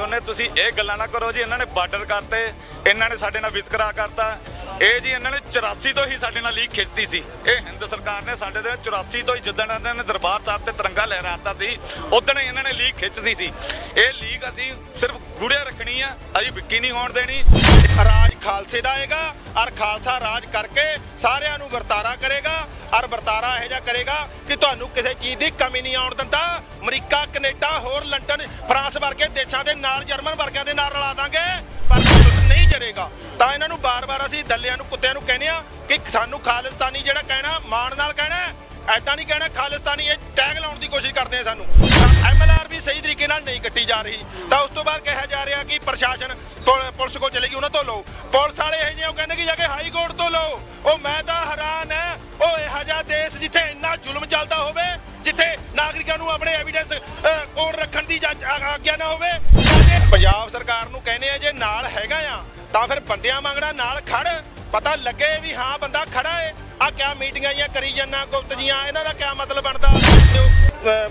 ਚਾਹੁੰਦੇ ਤੁਸੀਂ ਇਹ ਗੱਲਾਂ ਨਾ ਕਰੋ ਜੀ, ਇਹਨਾਂ ਨੇ ਬਾਰਡਰ ਕਰਤੇ, ਇਹਨਾਂ ਨੇ ਸਾਡੇ ਨਾਲ ਵਿਤਕਰਾ ਕਰਤਾ। ਇਹ ਜੀ ਇਹਨਾਂ ਨੇ 84 ਤੋਂ ਹੀ ਸਾਡੇ ਨਾਲ ਲੀਕ ਖਿੱਚਤੀ ਸੀ। ਇਹ ਹਿੰਦ ਸਰਕਾਰ ਨੇ ਸਾਡੇ ਦੇ 84 ਤੋਂ ਹੀ ਜਿੱਦਣ ਇਹਨਾਂ ਨੇ ਦਰਬਾਰ ਸਾਹਿਬ ਤੇ ਤਿਰੰਗਾ ਲਹਿਰਾਤਾ ਸੀ ਉਦੋਂ ਹੀ ਇਹਨਾਂ ਨੇ ਲੀਕ ਖਿੱਚਦੀ ਸੀ। ਇਹ ਲੀਕ ਅਸੀਂ ਸਿਰਫ ਗੁੜਿਆ ਰੱਖਣੀ ਆ, ਅਸੀਂ ਵਿੱਕੀ ਨਹੀਂ ਹੋਣ ਦੇਣੀ। ਖਾਲਸੇ ਦਾ ਆਏਗਾ, ਔਰ ਖਾਲਸਾ ਰਾਜ ਕਰਕੇ ਸਾਰਿਆਂ ਨੂੰ ਵਰਤਾਰਾ ਕਰੇਗਾ, ਔਰ ਵਰਤਾਰਾ ਇਹੋ ਜਿਹਾ ਕਰੇਗਾ ਕਿ ਤੁਹਾਨੂੰ ਕਿਸੇ ਚੀਜ਼ ਦੀ ਕਮੀ ਨਹੀਂ ਆਉਣ ਦਿੰਦਾ। ਅਮਰੀਕਾ, ਕੈਨੇਡਾ, ਹੋਰ ਲੰਡਨ, ਫਰਾਂਸ ਵਰਗੇ ਦੇਸ਼ਾਂ ਦੇ ਨਾਲ, ਜਰਮਨ ਵਰਗਿਆਂ ਦੇ ਨਾਲ ਰਲਾ ਦਾਂਗੇ, ਪਰ ਨਹੀਂ ਜਰੇਗਾ। ਤਾਂ ਇਹਨਾਂ ਨੂੰ ਬਾਰ-ਬਾਰ ਅਸੀਂ ਦੱਲਿਆਂ ਨੂੰ, ਕੁੱਤਿਆਂ ਨੂੰ ਕਹਿੰਦੇ ਆ ਕਿ ਸਾਨੂੰ ਖਾਲਿਸਤਾਨੀ ਜਿਹੜਾ ਕਹਿਣਾ, ਮਾਣ ਨਾਲ ਕਹਿਣਾ ਐਦਾਂ ਨਹੀਂ ਕਹਿਣਾ ਖਾਲਿਸਤਾਨੀ ਇਹ ਟੈਗ ਲਾਉਣ ਦੀ ਕੋਸ਼ਿਸ਼ ਕਰਦੇ ਆ ਸਾਨੂੰ। ਐਮਐਲਆਰ ਵੀ ਸਹੀ ਤਰੀਕੇ ਨਾਲ ਨਹੀਂ ਕੱਟੀ ਜਾ ਰਹੀ। ਤਾਂ ਉਸ ਤੋਂ ਬਾਅਦ ਕਿਹਾ ਜਾ ਰਿਹਾ ਕਿ ਪ੍ਰਸ਼ਾਸਨ ਪੁਲਿਸ ਕੋਲ ਚਲੇਗੀ, ਉਹਨਾਂ ਤੋਂ ਲਓ। ਪੁਲਿਸ ਵਾਲੇ ਇਹ ਜਿਹੇ ਉਹ ਕਹਿੰਦੇ ਕਿ ਜਾ ਕੇ ਹਾਈ ਕੋਰਟ ਤੋਂ ਲਓ। ਉਹ ਮੈਂ ਤਾਂ ਹੈਰਾਨ ਹੈ, ਉਹ ਇਹੋ ਜਿਹਾ ਦੇਸ਼ ਜਿੱਥੇ ਇੰਨਾ ਜ਼ੁਲਮ ਚੱਲਦਾ ਹੋਵੇ, ਜਿੱਥੇ ਨਾਗਰਿਕਾਂ ਨੂੰ ਆਪਣੇ ਐਵੀਡੈਂਸ ਕੋਲ ਰੱਖਣ ਦੀ ਆਗਿਆ ਨਾ ਹੋਵੇ। ਪੰਜਾਬ ਸਰਕਾਰ ਨੂੰ ਕਹਿੰਦੇ ਆ, ਜੇ ਨਾਲ ਹੈਗਾ ਆ, ਤਾਂ ਫਿਰ ਬੰਦਿਆਂ ਮੰਗਣਾ ਨਾਲ ਖੜ। ਪਤਾ ਲੱਗੇ ਵੀ ਹਾਂ, ਬੰਦਾ ਖੜਾ ਏ। ਆ ਕਿਆ ਮੀਟਿੰਗਾਂ ਜੀਆਂ ਕਰੀ ਜਾਂਦਾ, ਗੁਪਤ ਜੀਆਂ, ਇਹਨਾਂ ਦਾ ਕਿਆ ਮਤਲਬ ਬਣਦਾ?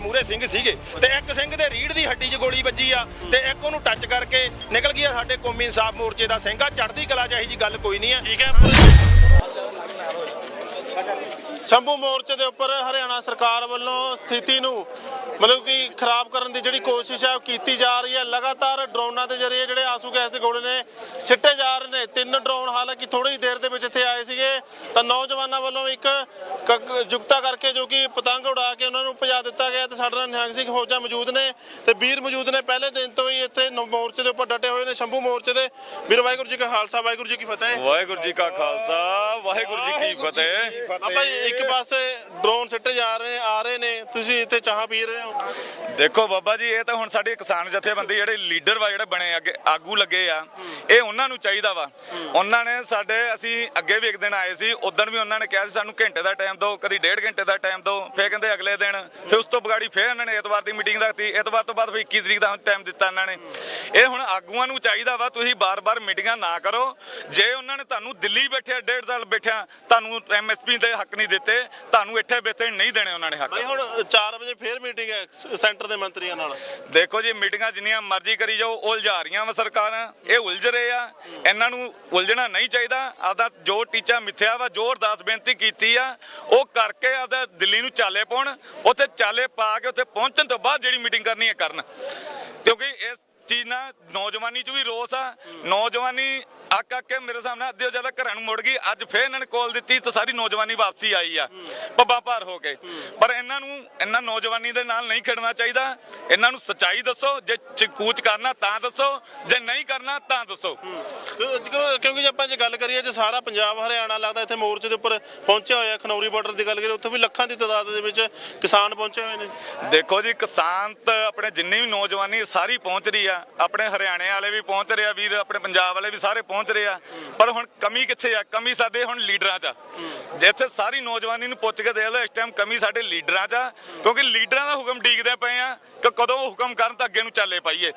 ਮੂਰੇ ਸਿੰਘ ਸੀਗੇ। ਤੇ ਇੱਕ ਸਿੰਘ ਦੇ ਰੀੜ ਦੀ ਹੱਡੀ 'ਚ ਗੋਲੀ ਵੱਜੀ ਆ ਤੇ ਇੱਕ ਉਹਨੂੰ ਟੱਚ ਕਰਕੇ ਨਿਕਲ ਗਿਆ ਸਾਡੇ ਕੌਮੀ ਇਨਸਾਫ ਮੋਰਚੇ ਦਾ ਸਿੰਘ। ਆ ਚੜ੍ਹਦੀ ਕਲਾ ਚ ਇਹੀ ਜੀ ਗੱਲ ਕੋਈ ਨਹੀਂ ਆ। ਠੀਕ ਹੈ। ਸ਼ੰਭੂ ਮੋਰਚੇ ਦੇ ਉੱਪਰ ਹਰਿਆਣਾ ਸਰਕਾਰ ਵੱਲੋਂ ਸਥਿਤੀ ਨੂੰ ਮਤਲਬ ਕਿ ਖਰਾਬ ਕਰਨ ਦੀ ਜਿਹੜੀ ਕੋਸ਼ਿਸ਼ ਹੈ ਉਹ ਕੀਤੀ ਜਾ ਰਹੀ ਹੈ। ਲਗਾਤਾਰ ਡਰੋਨਾਂ ਦੇ ਜ਼ਰੀਏ ਜਿਹੜੇ ਆਸੂ ਗੈਸ ਦੇ ਗੋਲੇ ਨੇ ਸਿੱਟੇ ਜਾ ਰਹੇ ਨੇ। ਤਿੰਨ ਡਰੋਨ ਹਾਲਾਂਕਿ ਥੋੜੀ ਦੇਰ ਦੇ ਵਿੱਚ ਇੱਥੇ ਆਏ ਸੀਗੇ। ਤਾਂ ਨੌਜਵਾਨਾਂ ਵੱਲੋਂ ਇੱਕ ਜੁਗਤਾ ਕਰਕੇ ਜੋ ਕਿ ਪਤੰਗ ਉਡਾ ਕੇ ਉਹਨਾਂ ਨੂੰ ਭਜਾ ਦਿੱਤਾ ਗਿਆ ਤੇ ਸਾਡੇ ਨਾਲ ਨਿਹੰਗ ਸਿੰਘ ਫੌਜਾਂ ਮੌਜੂਦ ਨੇ ਤੇ ਵੀਰ ਮੌਜੂਦ ਨੇ। ਪਹਿਲੇ ਦਿਨ ਤੋਂ ਹੀ ਇੱਥੇ ਮੋਰਚੇ ਦੇ ਉੱਪਰ ਡਟੇ ਹੋਏ ਨੇ ਸ਼ੰਭੂ ਮੋਰਚੇ ਦੇ। ਵੀਰ ਵਾਹਿਗੁਰੂ ਜੀ ਕਾ ਖਾਲਸਾ ਵਾਹਿਗੁਰੂ ਜੀ ਕੀ ਫਤਿਹ। ਵਾਹਿਗੁਰੂ ਜੀ ਕਾ ਖਾਲਸਾ ਵਾਹਿਗੁਰੂ ਜੀ ਕੀ ਫਤਿਹ। ਆਪਾਂ ਇੱਕ ਪਾਸੇ ਡਰੋਨ ਸਿੱਟੇ ਜਾ ਰਹੇ ਆ ਰਹੇ ਨੇ। ਤੁਸੀਂ ਇੱਥੇ ਚਾਹ ਪੀ ਰਹੇ ਹੋ ਦੇਖੋ ਬਾਬਾ ਜੀ, ਇਹ ਤਾਂ ਹੁਣ ਸਾਡੇ ਕਿਸਾਨ ਜਥੇਬੰਦੀ ਜਿਹੜੇ ਲੀਡਰ ਵਾ, ਜਿਹੜੇ ਬਣੇ ਅੱਗੇ, ਆਗੂ ਲੱਗੇ ਆ, ਇਹ ਉਹਨਾਂ ਨੂੰ ਚਾਹੀਦਾ ਵਾ। ਉਹਨਾਂ ਨੇ ਸਾਡੇ, ਅਸੀਂ ਅੱਗੇ ਵੀ ਇੱਕ ਦਿਨ ਆਏ ਸੀ ਉਦੋਂ ਵੀ ਉਹਨਾਂ ਨੇ ਕਿਹਾ ਸੀ ਸਾਨੂੰ ਘੰਟੇ ਦਾ ਟਾਈਮ ਦਿਓ, ਕਦੀ ਡੇਢ ਘੰਟੇ ਦਾ ਟਾਈਮ ਦਿਓ, ਫੇਰ ਕਹਿੰਦੇ ਅਗਲੇ ਦਿਨ, ਫਿਰ ਉਸ ਤੋਂ ਬਗਾੜੀ ਫੇਰ ਇਹਨਾਂ ਨੇ ਐਤਵਾਰ ਦੀ ਮੀਟਿੰਗ ਰੱਖਤੀ, ਐਤਵਾਰ ਤੋਂ ਬਾਅਦ ਫਿਰ 21 ਤਰੀਕ ਦਾ ਟਾਈਮ ਦਿੱਤਾ ਇਹਨਾਂ ਨੇ। ਇਹ ਹੁਣ ਆਗੂਆਂ ਨੂੰ ਚਾਹੀਦਾ ਵਾ, ਤੁਸੀਂ ਬਾਰ-ਬਾਰ ਮੀਟਿੰਗਾਂ ਨਾ ਕਰੋ। ਜੇ ਉਹਨਾਂ ਨੇ ਤੁਹਾਨੂੰ ਦਿੱਲੀ ਬੈਠਿਆ, ਡੇਢ ਸਾਲ ਬੈਠਿਆ, ਤੁਹਾਨੂੰ ਐਮਐਸਪੀ ਦੇ ਹੱਕ ਨਹੀਂ ਦਿੱਤੇ, ਤੁਹਾਨੂੰ ਇੱਥੇ ਬੈਠੇ ਨਹੀਂ ਦੇਣੇ ਉਹਨਾਂ ਨੇ ਹੱਕ। ਭਾਈ ਹੁਣ 4 ਵਜੇ ਫੇਰ ਮੀਟਿੰਗ ਹੈ ਸੈਂਟਰ ਦੇ ਮੰਤਰੀਆਂ ਨਾਲ? ਦੇਖੋ ਜੀ, ਮੀਟਿੰਗਾਂ ਜਿੰਨੀਆਂ ਮਰਜ਼ੀ ਕਰੀ ਜਾਓ, ਉਲਝਾ ਰਹੀਆਂ ਵਾ ਸਰਕਾਰਾਂ। ਇਹ ਉਲਝ ਰਹੇ ਆ। ਇਹਨਾਂ ਨੂੰ ਉਲਝਣਾ ਨਹੀਂ ਚਾਹੀਦਾ। ਆਪਦਾ ਜੋ ਟੀਚਾ ਮਿੱਥਿਆ ਵਾ, ਜੋ ਅਰਦਾਸ ਬੇਨਤੀ ਕੀਤੀ ਆ, ਉਹ ਕਰਕੇ ਆਪਦਾ ਦਿੱਲੀ ਨੂੰ ਚਾਲੇ ਪਾਉਣ। ਉੱਥੇ ਚਾਲੇ ਪਾ ਕੇ ਉੱਥੇ ਪਹੁੰਚਣ ਤੋਂ ਬਾਅਦ ਜਿਹੜੀ ਮੀਟਿੰਗ ਕਰਨੀ ਹੈ ਕਰਨ। ਕਿਉਂਕਿ ਇਸ ਚੀਜ਼ ਨਾਲ ਨੌਜਵਾਨੀ 'ਚ ਵੀ ਰੋਸ ਆ। ਨੌਜਵਾਨੀ ਅੱਕ ਅੱਕ ਕੇ ਮੇਰੇ ਸਾਹਮਣੇ ਅੱਧੇ ਜ਼ਿਆਦਾ ਘਰਾਂ ਨੂੰ ਮੁੜ ਗਈ। ਅੱਜ ਫੇਰ ਇਹਨਾਂ ਨੇ ਕਾਲ ਦਿੱਤੀ ਤਾਂ ਸਾਰੀ ਨੌਜਵਾਨੀ ਵਾਪਸੀ ਆਈ ਆ। ਪੱਬਾ ਭਾਰ ਹੋ ਕੇ। ਪਰ ਇਹਨਾਂ ਨੂੰ ਇਹਨਾਂ ਨੌਜਵਾਨੀ ਦੇ ਨਾਲ ਨਹੀਂ ਖੜਨਾ ਚਾਹੀਦਾ। ਇਹਨਾਂ ਨੂੰ ਸੱਚਾਈ ਦੱਸੋ ਜੇ ਚ- ਕੂਚ ਕਰਨਾ ਤਾਂ ਦੱਸੋ ਜੇ ਨਹੀਂ ਕਰਨਾ ਤਾਂ ਦੱਸੋ। ਕਿਉਂ- ਕਿਉਂ- ਕਿਉਂਕਿ ਜੇ ਆਪਾਂ ਜੇ ਗੱਲ ਕਰੀਏ ਜੇ ਸਾਰਾ ਪੰਜਾਬ ਹਰਿਆਣਾ ਲੱਗਦਾ ਇੱਥੇ ਮੋਰਚੇ ਦੇ ਉੱਪਰ ਪਹੁੰਚਿਆ ਹੋਇਆ ਖਨੌਰੀ ਬਾਰਡਰ ਦੀ ਗੱਲ ਕਰੀਏ ਉੱਥੇ ਵੀ ਲੱਖਾਂ ਦੀ ਤਾਦਾਦ ਦੇ ਵਿੱਚ ਕਿਸਾਨ ਪਹੁੰਚੇ ਹੋਏ ਨੇ। ਦੇਖੋ ਜੀ ਕਿਸਾਨ ਤਾਂ ਆਪਣੇ ਜਿੰਨੀ ਵੀ ਨੌਜਵਾਨੀ ਸਾਰੀ ਪਹੁੰਚ ਰਹੀ ਆ ਆਪਣੇ ਹਰਿਆਣੇ ਵਾਲੇ ਵੀ ਪਹੁੰਚ ਰਹੇ ਆ ਵੀਰ ਆਪਣੇ ਪੰਜਾਬ ਵਾਲੇ ਵੀ ਸਾਰੇ ਪਹੁੰਚ ਰਹੇ ਆ। ਪਰ ਹੁਣ ਕਮੀ ਕਿੱਥੇ ਆ? ਕਮੀ ਸਾਡੇ ਹੁਣ ਲੀਡਰਾਂ 'ਚ ਆ। ਜਿੱਥੇ ਸਾਰੀ ਨੌਜਵਾਨੀ ਨੂੰ ਪੁੱਛ ਕੇ ਦੇਖ ਲਓ, ਇਸ ਟਾਈਮ ਕਮੀ ਸਾਡੇ ਲੀਡਰਾਂ 'ਚ ਆ। ਕਿਉਂਕਿ ਲੀਡਰਾਂ ਦਾ ਹੁਕਮ ਡੀਕਦੇ ਪਏ ਆ ਕਿ ਕਦੋਂ ਉਹ ਹੁਕਮ ਕਰਨ ਤਾਂ ਅੱਗੇ ਨੂੰ ਚੱਲੇ ਪਾਈਏ।